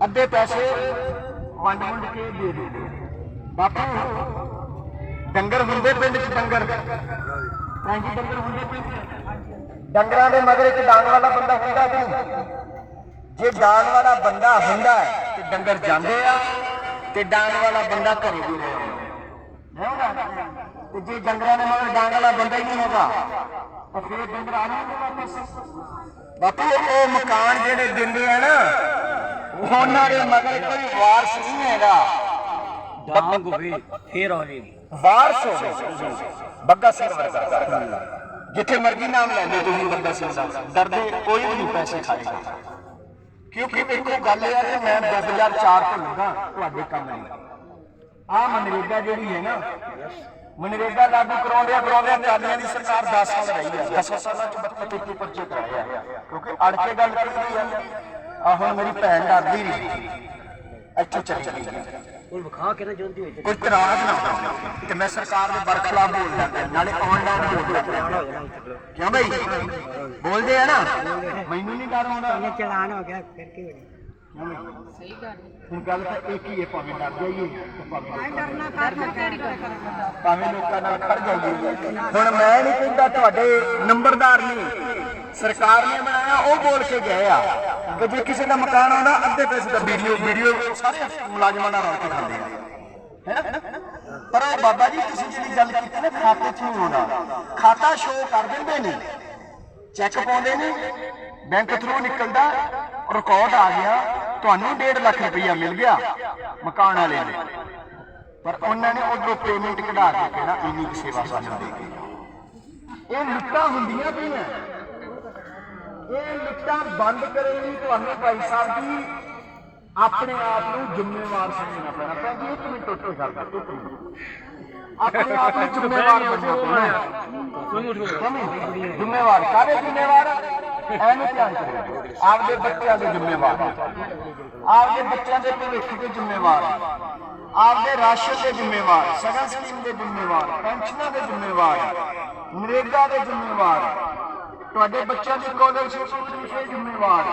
ਅੱਧੇ ਪੈਸੇ ਵੰਡ ਵੰਡ ਕੇ ਦੇ ਦਿੰਦੇ ਬਾਪੂ ਡੰਗਰ ਹੁੰਦੇ ਪਿੰਡ ਚ ਡੰਗਰ। ਹਾਂਜੀ, ਡੰਗਰ ਹੁੰਦੇ ਪਿੰਡ ਚ। ਡੰਗਰਾਂ ਦੇ ਮਗਰ ਇੱਕ ਡਾਂਗ ਵਾਲਾ ਬੰਦਾ ਹੁੰਦਾ ਕਿ ਜੇ ਡਾਂਗ ਵਾਲਾ ਬੰਦਾ ਹੁੰਦਾ ਤੇ ਡੰਗਰ ਜਾਂਦੇ ਆ, ਤੇ ਡਾਂਗ ਵਾਲਾ ਬੰਦਾ ਘਰੇ ਵੀ ਰਹਿ ਆਉਂਦਾ ਤੇ ਜੇ ਡੰਗਰਾਂ ਦੇ ਮਗਰ ਡਾਂਗ ਵਾਲਾ ਬੰਦਾ ਹੀ ਨਹੀਂ ਹੈਗਾ, ਤਾਂ ਫਿਰ ਡੰਗਰ ਆ ਵਾਪਸ। ਬਾਪੂ, ਉਹ ਮਕਾਨ ਜਿਹੜੇ ਦਿੰਦੇ ਆ ਨਾ, ਉਹਨਾਂ ਦੇ ਮਗਰ ਕੋਈ ਵਾਰਸ ਨਹੀਂ ਹੈਗਾ। ਡਾਂਗ ਹੋਵੇ, ਫੇਰ ਆ ਜਾਏਗੀ ਵਾਰਸ ਹੋਵੇ ਬੱਗਾ ਸਿੰਘ ਵਰਗਾ ਜਿੱਥੇ ਮਰਜ਼ੀ ਨਾਮ ਲੈ ਲਓ ਤੁਸੀਂ ਬੱਗਾ ਸਿੰਘ ਦਾ ਡਰਦੇ ਕੋਈ ਵੀ ਨਹੀਂ ਪੈਸੇ ਖਾਏਗਾ ਕਿਉਂਕਿ ਦੇਖੋ ਗੱਲ ਇਹ ਆ ਕਿ ਮੈਂ 2004 ਤੋਂ ਲੱਗਾ ਤੁਹਾਡੇ ਕੰਮ ਲਈ ਆ ਮਨਰੇਗਾ ਜਿਹੜੀ ਹੈ ਨਾ ਮਨਰੇਗਾ ਲਾਗੂ ਕਰਾਉਂਦਿਆਂ ਕਰਾਉਂਦਿਆਂ ਚਾਲੀਆਂ ਦੀ ਸਰਕਾਰ 10 ਸਾਲ ਰਹੀ ਹੈ 10 ਸਾਲਾਂ ਚ 32 33 ਪਰਚੇ ਕਰਾਏ ਆ ਕਿਉਂਕਿ ਅੜ ਕੇ ਗੱਲ ਕੀਤੀ ਆ ਆ ਹੁਣ ਮੇਰੀ ਭੈਣ ਡਰਦੀ ਰਹੀ ਇੱਥੇ ਚੱਲ ਗਈ ਉਹ ਵਿਖਾ ਕੇ ਨਾ ਜੁੰਦੀ ਹੋਈ ਕੋਈ ਤਰਾਜ ਨਾ ਹੋਵੇ ਤੇ ਮੈਂ ਸਰਕਾਰ ਦੇ ਬਰਖਲਾਫ ਬੋਲਦਾ ਪਿਆ, ਨਾਲੇ ਆਨਲਾਈਨ ਬੋਲਦਾ ਪਿਆ। ਕਿਉਂ ਬਈ? ਬੋਲਦੇ ਆ ਨਾ। ਮੈਨੂੰ ਨਹੀਂ ਡਰ ਆਉਂਦਾ। ਚਲਾਨ ਹੋ ਗਿਆ ਫਿਰ ਕੀ ਹੋ ਕਿਉਂ ਬਈ? ਸਹੀ ਗੱਲ। ਹੁਣ ਗੱਲ ਤਾਂ ਇੱਕ ਹੀ ਹੈ ਭਾਵੇਂ ਡਰ ਜਾਈਏ ਤੇ ਭਾਵੇਂ ਲੋਕਾਂ ਨਾਲ ਖੜ ਜਾਈਏ। ਹੁਣ ਮੈਂ ਨਹੀਂ ਕਹਿੰਦਾ ਤੁਹਾਡੇ ਨੰਬਰਦਾਰ ਨੇ ਸਰਕਾਰ ਨੇ ਬਣਾਇਆ ਉਹ ਬੋਲ ਕੇ ਗਏ ਆ ਕਿ ਜੇ ਕਿਸੇ ਦਾ ਮਕਾਨ ਆਉਂਦਾ ਅੱਧੇ ਪੈਸੇ ਦਾ ਵੀਡੀਓ ਵੀਡੀਓ ਸਾਰੇ ਮੁਲਾਜ਼ਮਾਂ ਨਾਲ ਰਲ ਕੇ ਖਾਂਦੇ ਆ। ਹੈਨਾ ਪਰ ਉਹ ਬਾਬਾ ਜੀ ਤੁਸੀਂ ਜਿਹੜੀ ਗੱਲ ਕੀਤੀ ਨਾ ਖਾਤੇ 'ਚ ਨਹੀਂ ਆਉਂਦਾ। ਖਾਤਾ ਸ਼ੋਅ ਕਰ ਦਿੰਦੇ ਨੇ। ਚੈੱਕ ਪਾਉਂਦੇ ਨੇ, ਬੈਂਕ ਥਰੂ ਨਿਕਲਦਾ ਰਿਕਾਰਡ ਆ ਗਿਆ, ਤੁਹਾਨੂੰ 1.5 ਲੱਖ ਰੁਪਈਆ ਮਿਲ ਗਿਆ ਮਕਾਨ ਵਾਲੇ ਨੇ। ਪਰ ਉਹਨਾਂ ਨੇ ਉਧਰੋਂ ਪੇਮੈਂਟ ਕਢਾ ਕੇ ਕਹਿਣਾ ਇੰਨੀ ਕੁ ਸੇਵਾ ਸਾਨੂੰ ਦੇ ਗਏ ਇਹ ਲੁੱਟਾਂ ਹੁੰਦੀਆਂ ਪਈਆਂ। ਇਹ ਲੁੱਟਾਂ ਬੰਦ ਕਰਨ ਲਈ ਤੁਹਾਨੂੰ ਭਾਈ ਸਾਹਿਬ ਦੀ ਆਪਣੇ ਆਪ ਨੂੰ ਜ਼ਿੰਮੇਵਾਰ ਸਮਝਣਾ ਪੈਣਾ। ਭੈਣ ਜੀ ਇੱਕ ਮਿੰਟ ਉੱਤੇ ਕਰਦਾ ਇੱਕ ਮਿੰਟ। ਆਪਣੇ ਆਪ ਨੂੰ ਜ਼ਿੰਮੇਵਾਰ ਬਣਨਾ ਪੈਣਾ। ਜ਼ਿੰਮੇਵਾਰ। ਕਾਹਦੇ ਜ਼ਿੰਮੇਵਾਰ? ਐਨੂੰ ਧਿਆਨ ਕਰੋ ਆਪਦੇ ਬੱਚਿਆਂ ਦੇ ਜ਼ਿੰਮੇਵਾਰ। ਆਪਦੇ ਬੱਚਿਆਂ ਦੇ ਭਵਿੱਖ ਦੇ ਜ਼ਿੰਮੇਵਾਰ। ਆਪਦੇ ਰਾਸ਼ਨ ਦੇ ਜ਼ਿੰਮੇਵਾਰ। ਸਗਨ ਸਕੀਮ ਦੇ ਜ਼ਿੰਮੇਵਾਰ। ਪੈਨਸ਼ਨਾਂ ਦੇ ਜ਼ਿੰਮੇਵਾਰ। ਨਰੇਗਾ ਦੇ ਜ਼ਿੰਮੇਵਾਰ। ਤੁਹਾਡੇ ਬੱਚਿਆਂ ਦੀ ਸਕਾਲਰਸ਼ਿਪ ਦੇ ਜ਼ਿੰਮੇਵਾਰ।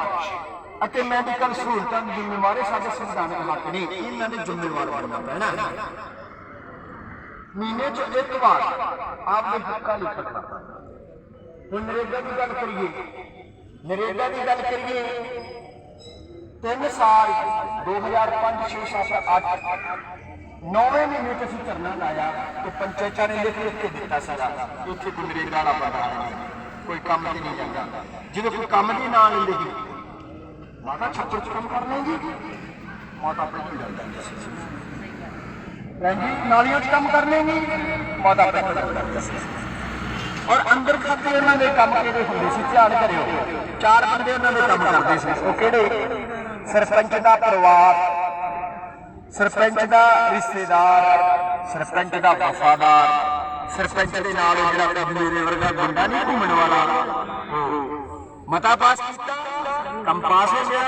ਅਤੇ ਮੈਡੀਕਲ ਸਹੂਲਤਾਂ ਦੇ ਜਿੰਮੇਵਾਰੀ ਸਾਡੇ ਸੰਵਿਧਾਨਕ ਹੱਕ ਨੇ, ਇਹਨਾਂ ਦੇ ਜ਼ਿੰਮੇਵਾਰ ਬਣਨਾ ਪੈਣਾ। ਮਹੀਨੇ 'ਚ ਇੱਕ ਵਾਰ ਆਪਦੇ ਹੱਕਾਂ ਲਈ ਖੜਨਾ ਹੁਣ ਨਰੇਗਾ ਦੀ ਗੱਲ ਕਰੀਏ, ਨਰੇਗਾ ਦੀ ਗੱਲ ਕਰੀਏ, ਤਿੰਨ ਸਾਲ 2005 6 7 8 ਨੌਵੇਂ ਮਹੀਨੇ 'ਚ ਅਸੀਂ ਧਰਨਾ ਲਾਇਆ ਤੇ ਪੰਚਾਇਤਾਂ ਨੇ ਲਿਖ ਲਿਖ ਕੇ ਦਿੱਤਾ ਸਾਰਾ। ਇੱਥੇ ਕੋਈ ਨਰੇਗਾ ਬੰਦਾ ਕੋਈ ਕੰਮ ਤੇ ਨਹੀਂ ਜਾਂਦਾ। ਜਦੋਂ ਕੋਈ ਕੰਮ ਦੀ ਨਾਂ ਲੈਂਦੇ ਸੀ ਮਾਤਾ ਛੱਪੜ ਚ ਕੰਮ ਕਰ ਲੈਂਗੀ ਮਾਤਾ ਪਿੰਡ ਵੀ ਜਾਂਦਾ ਸੀ। ਰੰਜੀ ਨਾਲੀਆਂ 'ਚ ਕੰਮ ਕਰ ਲੈਂਗੀ ਮਾਤਾ ਪਿੰਡ ਵੀ ਜਾਂਦਾ ਸੀ। ਔਰ ਅੰਦਰ ਖਾਤੇ ਉਹਨਾਂ ਦੇ ਕੰਮ ਕਿਹੜੇ ਹੁੰਦੇ ਸੀ? ਧਿਆਨ ਕਰਿਓ। ਚਾਰ ਬੰਦੇ ਉਹਨਾਂ ਦੇ ਕੰਮ ਕਰਦੇ ਸੀ। ਉਹ ਕਿਹੜੇ? ਸਰਪੰਚ ਦਾ ਪਰਿਵਾਰ, ਸਰਪੰਚ ਦਾ ਰਿਸ਼ਤੇਦਾਰ, ਸਰਪੰਚ ਦਾ ਵਫਾਦਾਰ, ਸਰਪੰਚ ਦੇ ਨਾਲ ਜਿਹੜਾ ਮੇਰੇ ਵਰਗਾ ਗੁੰਡਾ ਨਹੀਂ ਘੁੰਮਣ ਵਾਲਾ। ਮਤਾ ਪਾਸ ਕੀਤਾ। ਕੰਮ ਪਾਸ ਹੋ ਗਿਆ,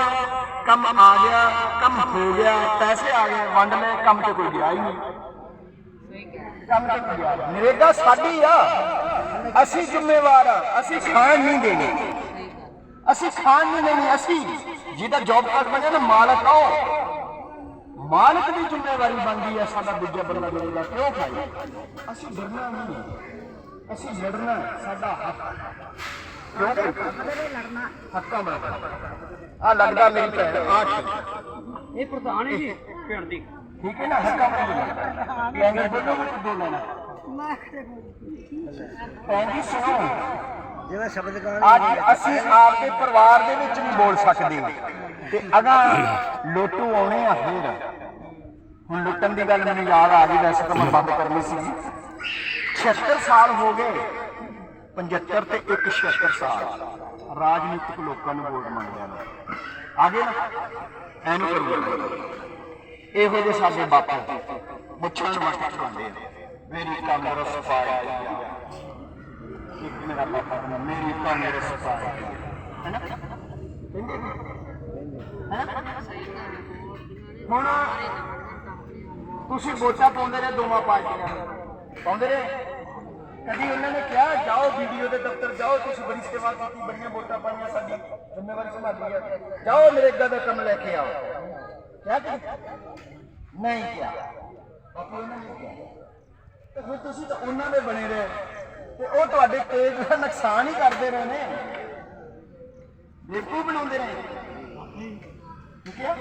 ਕੰਮ ਆ ਗਿਆ, ਕੰਮ ਹੋ ਗਿਆ, ਪੈਸੇ ਆ ਗਏ, ਵੰਡ ਲਏ, ਕੰਮ ਤੇ ਕੋਈ ਗਿਆ ਹੀ ਨਹੀਂ। ਕੰਮ ਤੇ ਕੋਈ ਗਿਆ ਨਰੇਗਾ ਸਾਡੀ ਆ। ਅਸੀਂ ਜ਼ਿੰਮੇਵਾਰ ਆ। ਅਸੀਂ ਖਾਣ ਨਹੀਂ ਦੇਣੀ। ਅਸੀਂ ਖਾਣ ਨਹੀਂ ਦੇਣੀ। ਅਸੀਂ ਜਿਹਦਾ ਜੌਬ ਕਾਰਡ ਬਣਿਆ ਨਾ, ਮਾਲਕ ਆ ਮਾਲਕ ਦੀ ਜ਼ਿੰਮੇਵਾਰੀ ਬਣਦੀ ਹੈ ਸਾਡਾ ਦੂਜਾ ਬੰਦਾ ਦੇਗਾ ਕਿਉਂ ਖਾਈ ਅਸੀਂ ਡਰਨਾ ਨਹੀਂ। ਅਸੀਂ ਲੜਨਾ, ਸਾਡਾ ਹੱਕ ਹੱਕਾਂ ਦਾ ਆ ਲੱਗਦਾ ਮੇਰੀ ਭੈਣ। ਆ ਠੀਕ ਇਹ ਪ੍ਰਧਾਨ ਹੈ ਜੀ ਪਿੰਡ ਦੀ। ਠੀਕ ਹੈ ਨਾ ਹੱਕਾਂ ਦਾ ਵੀ ਐਵੇਂ ਬੋਲੋ ਮੈਨੂੰ ਦੋ ਲੈਣਾ ਭੈਣ ਜੀ ਸੁਣੋ। ਜਿਵੇਂ ਸ਼ਬਦ ਗਾਣ ਅੱਜ ਅਸੀਂ ਆਪਦੇ ਪਰਿਵਾਰ ਦੇ ਵਿੱਚ ਨਹੀਂ ਬੋਲ ਸਕਦੇ ਤੇ ਅਗਾ ਲੋਟੂ ਆਉਣੇ ਆ ਫੇਰ। ਹੁਣ ਲੁੱਟਣ ਦੀ ਗੱਲ ਮੈਨੂੰ ਯਾਦ ਆ ਗਈ ਵੈਸੇ ਤਾਂ ਮੈਂ ਬੰਦ ਕਰਨੀ ਸੀ 76 ਸਾਲ ਹੋ ਗਏ। 75 ਤੇ ਇੱਕ 76 ਸਾਲ ਰਾਜਨੀਤਿਕ ਲੋਕਾਂ ਨੂੰ ਵੋਟ ਮੰਗਦੇ ਨੂੰ। ਆ ਨਾ। ਐਨੂੰ ਕਰੂਗਾ ਇਹੋ ਜਿਹੇ ਸਾਡੇ ਬਾਪੂ ਮੁੱਛਾਂ ਨੂੰ ਮੱਥਾ ਚੜਾਉਂਦੇ ਆ। ਮੇਰੀ ਕਮਰ ਸਫ਼ਾਈ ਇੱਕ ਮੇਰਾ ਬਾਪਾ ਕਹਿੰਦਾ, ਮੇਰੀ ਕਮਰ ਸਫ਼ਾਈ ਹੈਨਾ ਕਹਿੰਦੇ ਨੇ। ਹੁਣ ਤੁਸੀਂ ਵੋਟਾਂ ਪਾਉਂਦੇ ਰਹੇ ਦੋਵਾਂ ਪਾਰਟੀਆਂ ਪਾਉਂਦੇ ਰਹੇ? ਕਦੀ ਉਹਨਾਂ ਨੇ ਕਿਹਾ ਜਾਓ ਵੀਡੀਓ ਦੇ ਦਫ਼ਤਰ ਜਾਓ ਤੁਸੀਂ ਬੜੀ ਸੇਵਾ ਕੀਤੀ ਬੜੀਆਂ ਵੋਟਾਂ ਪਾਈਆਂ ਸਾਡੀ ਜ਼ਿੰਮੇਵਾਰੀ ਸੰਭਾਲੀ ਹੈ ਜਾਓ ਨਰੇਗਾ ਦਾ ਕੰਮ ਲੈ ਕੇ ਆਓ। ਕਿਹਾ ਕਿ ਨਹੀਂ? ਕਿਹਾ। ਬਾਕੀ ਉਹਨਾਂ ਨੇ ਕਿਹਾ। ਤੇ ਫਿਰ ਤੁਸੀਂ ਤਾਂ ਉਹਨਾਂ ਦੇ ਬਣੇ ਰਹੇ। ਤੇ ਉਹ ਤੁਹਾਡੇ ਪੇਜ ਦਾ ਨੁਕਸਾਨ ਹੀ ਕਰਦੇ ਰਹੇ ਨੇ। ਬੇਵਕੂਫ ਬਣਾਉਂਦੇ ਰਹੇ। ਠੀਕ ਹੈ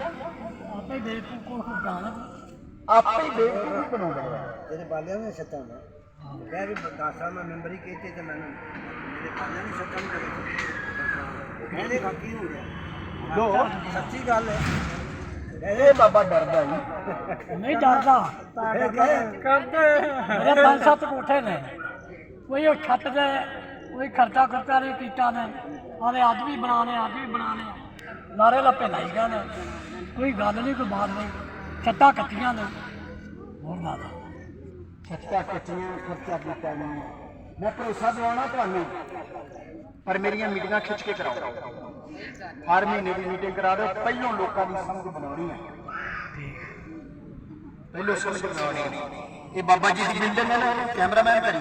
ਆਪੇ ਬੇਵਕੂਫ ਕੋਲ ਹੁੰਦਾ ਆਪੇ ਹੀ ਬਣਾਉਂਦੇ ਰਹੇ। ਤੇਰੇ ਬਾਲਿਆਂ ਨੇ ਸੱਤਾਂ ਦਾ ਕਹਿ ਵੀ 10 ਸਾਲ ਮੈਂ ਮੈਂਬਰੀ ਕੀਤੀ ਤੇ ਮੈਨੂੰ ਮੇਰੇ ਬਾਲਿਆਂ ਨੇ ਸੱਤਾਂ ਨਹੀਂ ਕਰੇ ਕਹਿੰਦੇ ਬਾਕੀ ਹੋ ਗਿਆ ਲੋ। ਸੱਚੀ ਗੱਲ ਹੈ। ਇਹ ਬਾਬਾ ਡਰਦਾ ਹੀ ਨਹੀਂ ਡਰਦਾ। ਇਹ ਕਹੇ ਮੇਰੇ ਪੰਜ ਸੱਤ ਕੋਠੇ ਨੇ। ਕੋਈ ਉਹ ਛੱਤ ਦੇ ਕੋਈ ਖਰਚਾ ਖਰਚਾ ਨਹੀਂ ਕੀਤਾ ਨੇ। ਆਲੇ ਅੱਜ ਵੀ ਬਣਾਣੇ ਅੱਜ ਵੀ ਬਣਾਣੇ ਲਾਰੇ ਲੱਪੇ ਲਾਈ ਗਏ ਨੇ ਕੋਈ ਗੱਲ ਨਹੀਂ ਕੋਈ ਬਾਤ ਨਹੀਂ। ਛੱਤਾਂ ਕੱਟੀਆਂ ਨੇ। ਹੋਰ ਜ਼ਿਆਦਾ ਛੱਤਾਂ ਕੱਟੀਆਂ ਖਰਚਾ ਕੀਤਾ ਨਹੀਂ। ਮੈਂ ਭਰੋਸਾ ਦਿਵਾਉਣਾ ਤੁਹਾਨੂੰ, ਪਰ ਮੇਰੀਆਂ ਮੀਟਿੰਗਾਂ ਖਿੱਚ ਕੇ ਕਰਾਓ। ਹਰ ਮਹੀਨੇ ਦੀ ਮੀਟਿੰਗ ਕਰਾ ਦਿਓ, ਪਹਿਲੋਂ ਲੋਕਾਂ ਦੀ ਸਮਝ ਬਣਾਉਣੀ ਹੈ। ਪਹਿਲੋਂ ਸਮਝ ਬਣਾਉਣੀ ਹੈ। ਇਹ ਬਾਬਾ ਜੀ ਦੀ ਬਿਲਡਿੰਗ ਹੈ ਨਾ ਕੈਮਰਾਮੈਨ ਕਰੀ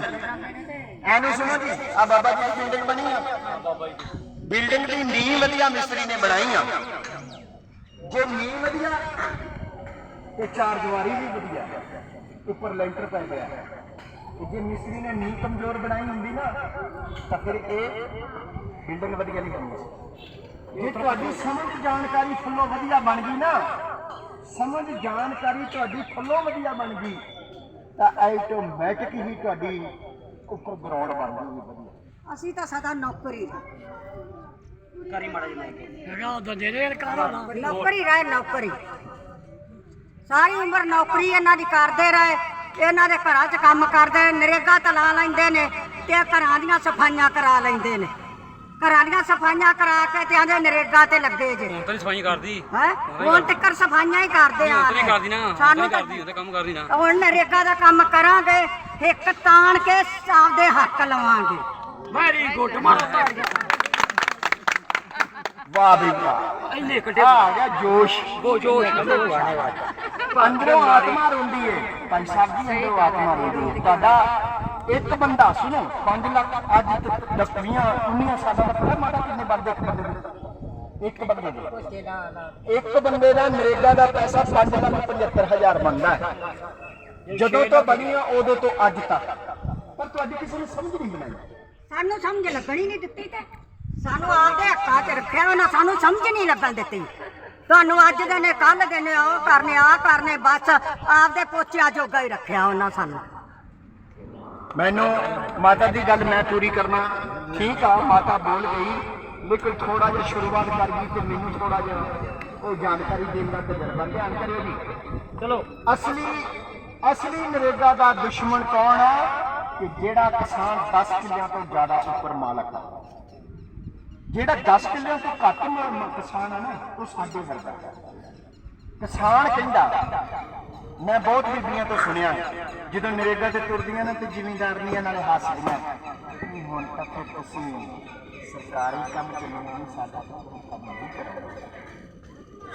ਐਨੂੰ ਸੁਣੋ ਜੀ ਆ ਬਾਬਾ ਜੀ ਦੀ ਬਿਲਡਿੰਗ ਬਣੀ ਆ। ਬਿਲਡਿੰਗ ਦੀ ਨੀਂਹ ਵਧੀਆ ਮਿਸਤਰੀ ਨੇ ਬਣਾਈ ਆ। ਜੇ ਨੀਂਹ ਵਧੀਆ, ਤੇ ਚਾਰ ਦੀਵਾਰੀ ਵੀ ਵਧੀਆ। ਉੱਪਰ ਲੈਂਟਰ ਪੈ ਗਿਆ। ਜੇ ਮਿਸਤਰੀ ਨੇ ਨੀਂਹ ਕਮਜ਼ੋਰ ਬਣਾਈ ਹੁੰਦੀ ਨਾ ਤਾਂ ਫਿਰ ਇਹ ਬਿਲਡਿੰਗ ਵਧੀਆ ਨਹੀਂ ਬਣਨੀ ਜੇ ਤੁਹਾਡੀ ਸਮਝ ਜਾਣਕਾਰੀ ਫੁੱਲੋਂ ਵਧੀਆ ਬਣ ਗਈ ਨਾ ਸਮਝ ਜਾਣਕਾਰੀ ਤੁਹਾਡੀ ਫੁੱਲੋਂ ਵਧੀਆ ਬਣ ਗਈ ਤਾਂ ਆਟੋਮੈਟਿਕ ਹੀ ਤੁਹਾਡੀ ਉੱਪਰ ਗਰਾਊਂਡ ਬਣ ਜੂਗੀ ਵਧੀਆ। ਅਸੀਂ ਤਾਂ ਸਦਾ ਨੌਕਰੀ ਉਹ ਕਾਰਾ ਨਾ ਨੌਕਰੀ ਰਹੇ ਨੌਕਰੀ। ਸਾਰੀ ਉਮਰ ਨੌਕਰੀ ਇਹਨਾਂ ਦੀ ਕਰਦੇ ਰਹੇ ਇਹਨਾਂ ਦੇ ਘਰਾਂ 'ਚ ਕੰਮ ਕਰਦੇ ਨਰੇਗਾ ਤਾਂ ਲਾ ਲੈਂਦੇ ਨੇ ਤੇ ਘਰਾਂ ਦੀਆਂ ਸਫਾਈਆਂ ਕਰਾ ਲੈਂਦੇ ਨੇ। ਘਰਾਂ ਦੀਆਂ ਸਫਾਈਆਂ ਕਰਾ ਕੇ ਤੇ ਆਂਦੇ ਨਰੇਗਾ ਤੇ ਲੱਗੇ ਜੇ। ਹੁਣ ਤਾਂ ਨੀ ਸਫ਼ਾਈ ਕਰਦੀ। ਹੈ? ਹੁਣ ਤੱਕ ਸਫਾਈਆਂ ਹੀ ਕਰਦੇ ਆ ਹੁਣ ਤਾਂ ਕਰਦੀ ਨਾ। ਹੁਣ ਤਾਂ ਸਾਨੂੰ ਤਾਂ ਕਰਦੀ ਉਹ ਤਾਂ ਕੰਮ ਕਰਦੀ ਨਾ। ਹੁਣ ਨਰੇਗਾ ਦਾ ਕੰਮ ਕਰਾਂਗੇ ਇੱਕ ਤਾਣ ਕੇ ਆਪਦੇ ਹੱਕ ਲਵਾਂਗੇ। ਵੈਰੀ ਗੁੱਡ ਮਾਰੋ ਤਾੜੀਆਂ ਵਾਹ ਵੀ ਵਾਹ। ਇੰਨੇ ਕੱਢੇ। ਆ ਗਿਆ ਜੋਸ਼। ਉਹ ਜੋਸ਼। ਅੰਦਰੋਂ ਆਤਮਾ ਰੋਂਦੀ ਏ। ਪੰਜ ਸਾਹਿਬ ਜੀ ਅੰਦਰੋਂ ਆਤਮਾ ਰੋਂਦੀ ਏ। ਤੁਹਾਡਾ ਇੱਕ ਬੰਦਾ ਸੁਣੋ 5 ਲੱਖ ਅੱਜ ਤੱਕ 20 19 ਸਾਲਾਂ ਦਾ ਪਤਾ ਮਾਤਾ ਕਿੰਨੇ ਬੰਦੇ ਇੱਕ ਬੰਦੇ ਦੇ? ਇੱਕ ਬੰਦੇ ਦੇ। ਇੱਕ ਬੰਦੇ ਦਾ ਨਰੇਗਾ ਦਾ ਪੈਸਾ 5 ਲੱਖ 75000 ਬਣਦਾ ਹੈ। ਜਦੋਂ ਤੋਂ ਬਣੀਆਂ ਉਦੋਂ ਤੋਂ ਅੱਜ ਤੱਕ। ਪਰ ਤੁਹਾਡੀ ਕਿਸੇ ਨੇ ਸਮਝ ਨਹੀਂ ਬਣਾਈ। ਸਾਨੂੰ ਸਮਝ ਲੱਗਣੀ ਨਹੀਂ ਦਿੱਤੀ ਤੇ। ਸਾਨੂੰ ਆਪਦੇ ਹੱਕਾਂ 'ਚ ਰੱਖਿਆ ਉਹਨਾਂ ਸਾਨੂੰ ਸਮਝ ਨਹੀਂ ਲੱਗਣ ਦਿੱਤੀ। ਤੁਹਾਨੂੰ ਅੱਜ ਦੇ ਨੇ ਕੱਲ ਦੇ ਨੇ ਉਹ ਕਰਨੇ ਆ ਕਰਨੇ ਬਸ ਆਪਦੇ ਪੋਚਿਆ ਜੋਗਾ ਹੀ ਰੱਖਿਆ ਉਹਨਾਂ ਸਾਨੂੰ। ਮੈਨੂੰ ਮਾਤਾ ਦੀ ਗੱਲ ਮੈਂ ਪੂਰੀ ਕਰਨਾ ਠੀਕ ਆ ਮਾਤਾ ਬੋਲ ਗਈ ਲੇਕਿਨ ਥੋੜਾ ਜਿਹਾ ਸ਼ੁਰੂਆਤ ਕਰ ਗਈ ਤੇ ਮੈਨੂੰ ਥੋੜਾ ਜਿਹਾ ਉਹ ਜਾਣਕਾਰੀ ਦੇਣ ਦਾ ਤਜਰਬਾ ਧਿਆਨ ਕਰਿਓ ਜੀ। ਚਲੋ। ਅਸਲੀ ਅਸਲੀ ਨਰੇਗਾ ਦਾ ਦੁਸ਼ਮਣ ਕੌਣ ਹੈ? ਕਿ ਜਿਹੜਾ ਕਿਸਾਨ 10 ਕਿੱਲਿਆਂ ਤੋਂ ਜ਼ਿਆਦਾ ਉੱਪਰ ਮਾਲਕ ਹੈ ਜਿਹੜਾ 10 ਕਿੱਲਿਆਂ ਤੋਂ ਘੱਟ ਕਿਸਾਨ ਹੈ ਨਾ ਉਹ ਸਾਡੇ ਵਰਗਾ। ਕਿਸਾਨ ਕਹਿੰਦਾ ਮੈਂ ਬਹੁਤ ਬੀਬੀਆਂ ਤੋਂ ਸੁਣਿਆ ਜਦੋਂ ਨਰੇਗਾ ਤੇ ਤੁਰਦੀਆਂ ਨੇ ਤੇ ਜ਼ਿਮੀਂਦਾਰਨੀਆਂ ਨਾਲ ਹੱਸਦੀਆਂ। ਵੀ ਹੁਣ ਤੱਕ ਤੁਸੀਂ ਸਰਕਾਰੀ ਕੰਮ ਚੱਲਣਾ ਨਹੀਂ ਸਾਡਾ ਕੰਮ ਨਹੀਂ ਕਰਨਾ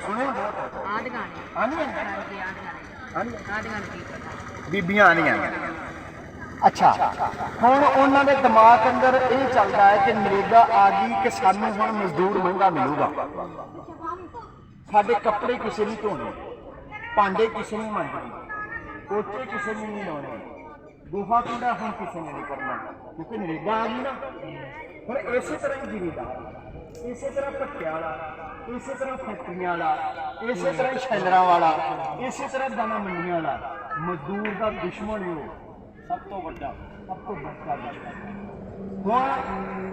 ਸੁਣਿਆ? ਬਹੁਤ ਆਦਗਾਂ ਆਨੀਆਂ ਬੀਬੀਆਂ ਆਨੀਆਂ ਅੱਛਾ। ਹੁਣ ਉਹਨਾਂ ਦੇ ਦਿਮਾਗ ਅੰਦਰ ਇਹ ਚੱਲਦਾ ਹੈ ਕਿ ਨਰੇਗਾ ਆ ਗਈ ਕਿ ਸਾਨੂੰ ਹੁਣ ਮਜ਼ਦੂਰ ਮਹਿੰਗਾ ਮਿਲੂਗਾ। ਸਾਡੇ ਕੱਪੜੇ ਕਿਸੇ ਨਹੀਂ ਧੋਣੇ, ਭਾਂਡੇ ਕਿਸੇ ਨਹੀਂ ਮਾਂਜਣੇ, ਪੋਚੇ ਕਿਸੇ ਨੂੰ ਨਹੀਂ ਲਾਉਣੇ, ਗੋਹਾ ਕੂੜਾ ਹੁਣ ਕਿਸੇ ਨੇ ਨਹੀਂ ਕਰਨਾ, ਕਿਉਂਕਿ ਨਰੇਗਾ ਆ ਗਈ ਨਾ। ਹੁਣ ਇਸੇ ਤਰ੍ਹਾਂ ਹੀ ਜ਼ਿਮੀਦਾਰ ਇਸੇ ਤਰ੍ਹਾਂ ਭੱਟਿਆਂ ਵਾਲਾ, ਇਸੇ ਤਰ੍ਹਾਂ ਫੈਕਟਰੀਆਂ ਵਾਲਾ, ਇਸੇ ਤਰ੍ਹਾਂ ਹੀ ਸ਼ੈਲਰਾਂ ਵਾਲਾ, ਇਸੇ ਤਰ੍ਹਾਂ ਦਾਣਾ ਮੰਡੀਆਂ ਵਾਲਾ, ਮਜ਼ਦੂਰ ਦਾ ਦੁਸ਼ਮਣ ਹੀ ਉਹ। ਸਭ ਤੋਂ ਵੱਡਾ, ਸਭ ਤੋਂ ਵੱਡਾ ਹੁਣ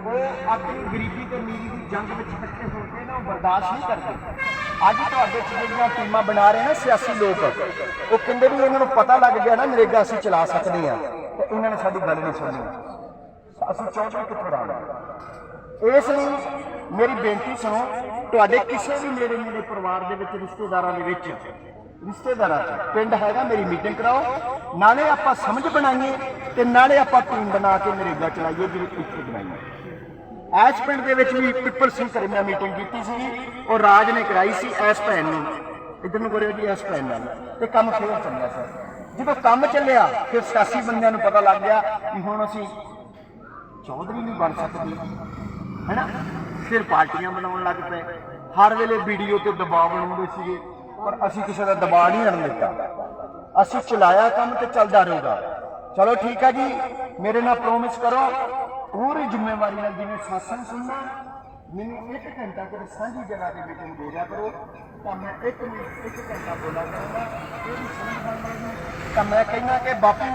ਉਹ ਆਪਣੀ ਗਰੀਬੀ ਤੇ ਅਮੀਰੀ ਦੀ ਜੰਗ ਵਿੱਚ ਇਕੱਠੇ ਹੋ ਕੇ ਨਾ ਉਹ ਬਰਦਾਸ਼ਤ ਨਹੀਂ ਕਰਦੇ। ਅੱਜ ਤੁਹਾਡੇ ਚ ਜਿਹੜੀਆਂ ਟੀਮਾਂ ਬਣਾ ਰਹੇ ਨਾ ਸਿਆਸੀ ਲੋਕ, ਉਹ ਕਹਿੰਦੇ ਵੀ ਇਹਨਾਂ ਨੂੰ ਪਤਾ ਲੱਗ ਗਿਆ ਨਾ ਨਰੇਗਾ ਅਸੀਂ ਚਲਾ ਸਕਦੇ ਆ ਤੇ ਇਹਨਾਂ ਨੇ ਸਾਡੀ ਗੱਲ ਨਹੀਂ ਸੁਣਨੀ ਅਸੀਂ ਚਾਹੁੰਦੇ ਕਿੱਥੋਂ ਰਾਵਾਂਗੇ ਇਸ ਲਈ ਮੇਰੀ ਬੇਨਤੀ ਸੁਣੋ, ਤੁਹਾਡੇ ਕਿਸੇ ਵੀ ਮੇਰੇ ਮੇਰੇ ਪਰਿਵਾਰ ਦੇ ਵਿੱਚ, ਰਿਸ਼ਤੇਦਾਰਾਂ ਦੇ ਵਿੱਚ ਰਿਸ਼ਤੇਦਾਰਾਂ ਚ ਪਿੰਡ ਹੈਗਾ, ਮੇਰੀ ਮੀਟਿੰਗ ਕਰਾਓ। ਨਾਲੇ ਆਪਾਂ ਸਮਝ ਬਣਾਈਏ ਤੇ ਨਾਲੇ ਆਪਾਂ ਟੀਮ ਬਣਾ ਕੇ ਨਰੇਗਾ ਚਲਾਈਏ ਜਿਹੜੀ ਪਿੱਛੇ ਬਣਾਈਏ ਐਸ ਪਿੰਡ ਦੇ ਵਿੱਚ ਵੀ ਪਿੱਪਲ ਸਿੰਘ ਘਰੇ ਮੈਂ ਮੀਟਿੰਗ ਕੀਤੀ ਸੀ ਉਹ ਰਾਜ ਨੇ ਕਰਾਈ ਸੀ ਐਸ ਭੈਣ ਨੂੰ। ਇਧਰ ਨੂੰ ਕਰਿਓ ਜੀ, ਐਸ ਭੈਣ ਨਾਲ। ਤੇ ਕੰਮ ਫੇਰ ਚੱਲਿਆ ਸਰ। ਜਦੋਂ ਕੰਮ ਚੱਲਿਆ, ਫਿਰ ਸਿਆਸੀ ਬੰਦਿਆਂ ਨੂੰ ਪਤਾ ਲੱਗ ਗਿਆ ਕਿ ਹੁਣ ਅਸੀਂ ਚੌਧਰੀ ਨਹੀਂ ਬਣ ਸਕਦੀ। ਹੈਨਾ? ਫਿਰ ਪਾਰਟੀਆਂ ਬਣਾਉਣ ਲੱਗ ਪਏ। ਹਰ ਵੇਲੇ ਵੀਡੀਓ ਤੇ ਦਬਾਅ ਬਣਾਉਂਦੇ ਸੀਗੇ। ਪਰ ਅਸੀਂ ਕਿਸੇ ਦਾ ਦਬਾਅ ਨਹੀਂ ਆਉਣ ਦਿੱਤਾ ਅਸੀਂ ਚਲਾਇਆ ਕੰਮ ਤੇ ਚੱਲਦਾ ਰਹੂਗਾ ਚਲੋ ਠੀਕ ਹੈ ਜੀ ਮੇਰੇ ਨਾਲ ਪ੍ਰੋਮਿਸ ਕਰੋ ਪੂਰੀ ਜ਼ਿੰਮੇਵਾਰੀ ਨਾਲ ਜਿਵੇਂ ਸਾਸਨ ਸੁਣਨਾ ਮੈਨੂੰ ਇੱਕ ਘੰਟਾ ਕਰ ਸਾਂਝੀ ਜਗ੍ਹਾ ਤੇ ਮੀਟਿੰਗ ਦੇ ਦਿਆ ਕਰੋ ਤਾਂ ਮੈਂ ਇੱਕ ਮਿੰਟ ਇੱਕ ਘੰਟਾ ਬੋਲਾ ਕਰਾਂਗਾ ਇਹ ਵੀ ਸਮਝ ਬਣ ਜਾਏਗੀ ਤਾਂ ਮੈਂ ਕਹਿੰਦਾ ਕਿ ਬਾਪੂ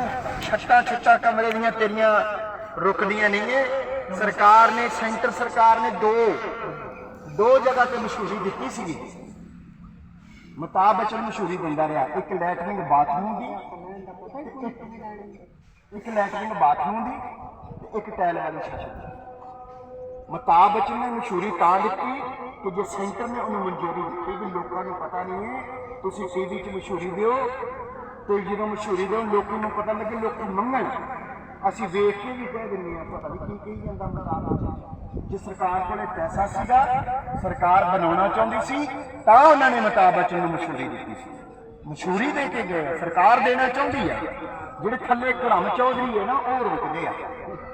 ਛੱਟਾ ਛੱਟਾ ਕਮਰੇ ਦੀਆਂ ਤੇਰੀਆਂ ਰੁਕਦੀਆਂ ਨਹੀਂ ਏ ਸਰਕਾਰ ਨੇ ਸੈਂਟਰ ਸਰਕਾਰ ਨੇ ਦੋ ਦੋ ਜਗ੍ਹਾ ਤੇ ਮਸ਼ਹੂਰੀ ਦਿੱਤੀ ਸੀਗੀ ਮੁਤਾਬਕ ਮਸ਼ਹੂਰੀ ਦਿੰਦਾ ਰਿਹਾ। ਇੱਕ ਲੈਟਰਿੰਗ ਬਾਥਰੂਮ ਦੀ, ਇੱਕ ਲੈਟਰਿੰਗ ਬਾਥਰੂਮ ਦੀ ਤੇ ਇੱਕ ਟਾਇਲ ਵਾਲੀ ਛੱਤ ਦੀ। ਮੁਤਾਬਕ ਨੇ ਮਸ਼ਹੂਰੀ ਤਾਂ ਦਿੱਤੀ ਕਿ ਜੇ ਸੈਂਟਰ ਨੇ ਉਹਨੂੰ ਮਨਜ਼ੂਰੀ ਦਿੱਤੀ ਵੀ ਲੋਕਾਂ ਨੂੰ ਪਤਾ ਨਹੀਂ ਹੈ, ਤੁਸੀਂ ਟੀਵੀ 'ਚ ਮਸ਼ਹੂਰੀ ਦਿਓ ਤੇ ਜਦੋਂ ਮਸ਼ਹੂਰੀ ਦਿਓ, ਲੋਕਾਂ ਨੂੰ ਪਤਾ ਲੱਗੇ, ਲੋਕ ਮੰਗਣ। ਅਸੀਂ ਵੇਖ ਕੇ ਵੀ ਕਹਿ ਦਿੰਦੇ ਆ ਪਤਾ ਨਹੀਂ ਕੀ ਕਹੀ ਜਾਂਦਾ ਮੁਤਾਬਕ ਜੇ ਸਰਕਾਰ ਕੋਲੇ ਪੈਸਾ ਸੀਗਾ ਸਰਕਾਰ ਬਣਾਉਣਾ ਚਾਹੁੰਦੀ ਸੀ ਤਾਂ ਉਹਨਾਂ ਨੇ ਮੁਤਾਬਕ ਨੂੰ ਮਸ਼ਹੂਰੀ ਦਿੱਤੀ ਸੀ। ਮਸ਼ਹੂਰੀ ਦੇ ਕੇ ਗਏ ਸਰਕਾਰ ਦੇਣਾ ਚਾਹੁੰਦੀ ਆ। ਜਿਹੜੇ ਥੱਲੇ ਘੜਮ ਚੌਧਰੀ ਹੈ ਨਾ ਉਹ ਰੋਕਦੇ ਆ।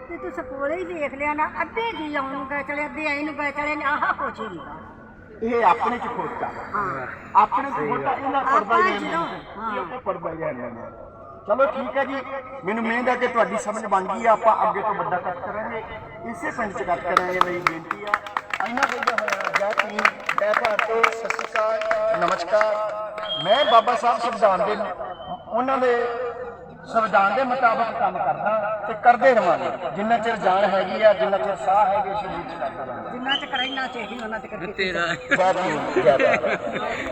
ਤੇ ਤੂੰ ਸਕੂਲੇ ਹੀ ਦੇਖ ਲਿਆ ਨਾ ਅੱਧੇ ਜੀ ਆਉਣ ਨੂੰ ਗਏ ਚਲੇ ਅੱਧੇ ਆਈ ਨੂੰ ਗਏ ਚਲੇ ਨੇ ਆਹ ਕੁਛ ਹੀ ਨਹੀਂ। ਇਹ ਆਪਣੇ ਚ ਖੋਟਾ। ਆਪਣੇ ਚ ਖੋਟਾ ਇਹਨਾਂ ਪਰਦਾ ਹੀ ਨਹੀਂ ਇਹ ਪਰਦਾ ਹੀ ਨਹੀਂ ਚਲੋ ਠੀਕ ਹੈ ਜੀ। ਮੈਨੂੰ ਮਿਹਨਤ ਹੈ ਕਿ ਤੁਹਾਡੀ ਸਮਝ ਬਣ ਗਈ ਆ ਆਪਾਂ ਅੱਗੇ ਤੋਂ ਵੱਡਾ ਕੱਟ ਕਰਾਂਗੇ। ਇਸੇ ਪਿੰਡ ਚ ਕੱਟ ਕਰਾਂਗੇ ਮੇਰੀ ਬੇਨਤੀ ਆ। ਇੰਨਾ ਕਹਿੰਦਾ ਹੋਇਆ ਜੈ ਭੀਮ ਜੈ ਭਾਰਤ ਸਤਿ ਸ਼੍ਰੀ ਅਕਾਲ ਨਮਸਕਾਰ। ਮੈਂ ਬਾਬਾ ਸਾਹਿਬ ਸੰਵਿਧਾਨ ਦੇ ਉਹਨਾਂ ਦੇ ਸੰਵਿਧਾਨ ਦੇ ਮੁਤਾਬਕ ਕੰਮ ਕਰਦਾ ਤੇ ਕਰਦੇ ਰਵਾਂਗੇ। ਜਿੰਨਾ ਚਿਰ ਜਾਨ ਹੈਗੀ ਆ ਜਿੰਨਾ ਚਿਰ ਸਾਹ ਹੈਗੇ ਚ ਕਰਦਾ ਜਿੰਨਾ ਚ ਕਰਾਈਨਾ ਚਾਹੀਦੀ ਉਹਨਾਂ ਚ ਕਰਕੇ ਤੇਰਾ ਜੈ ਭੀਮ ਜੈ ਭਾਰਤ।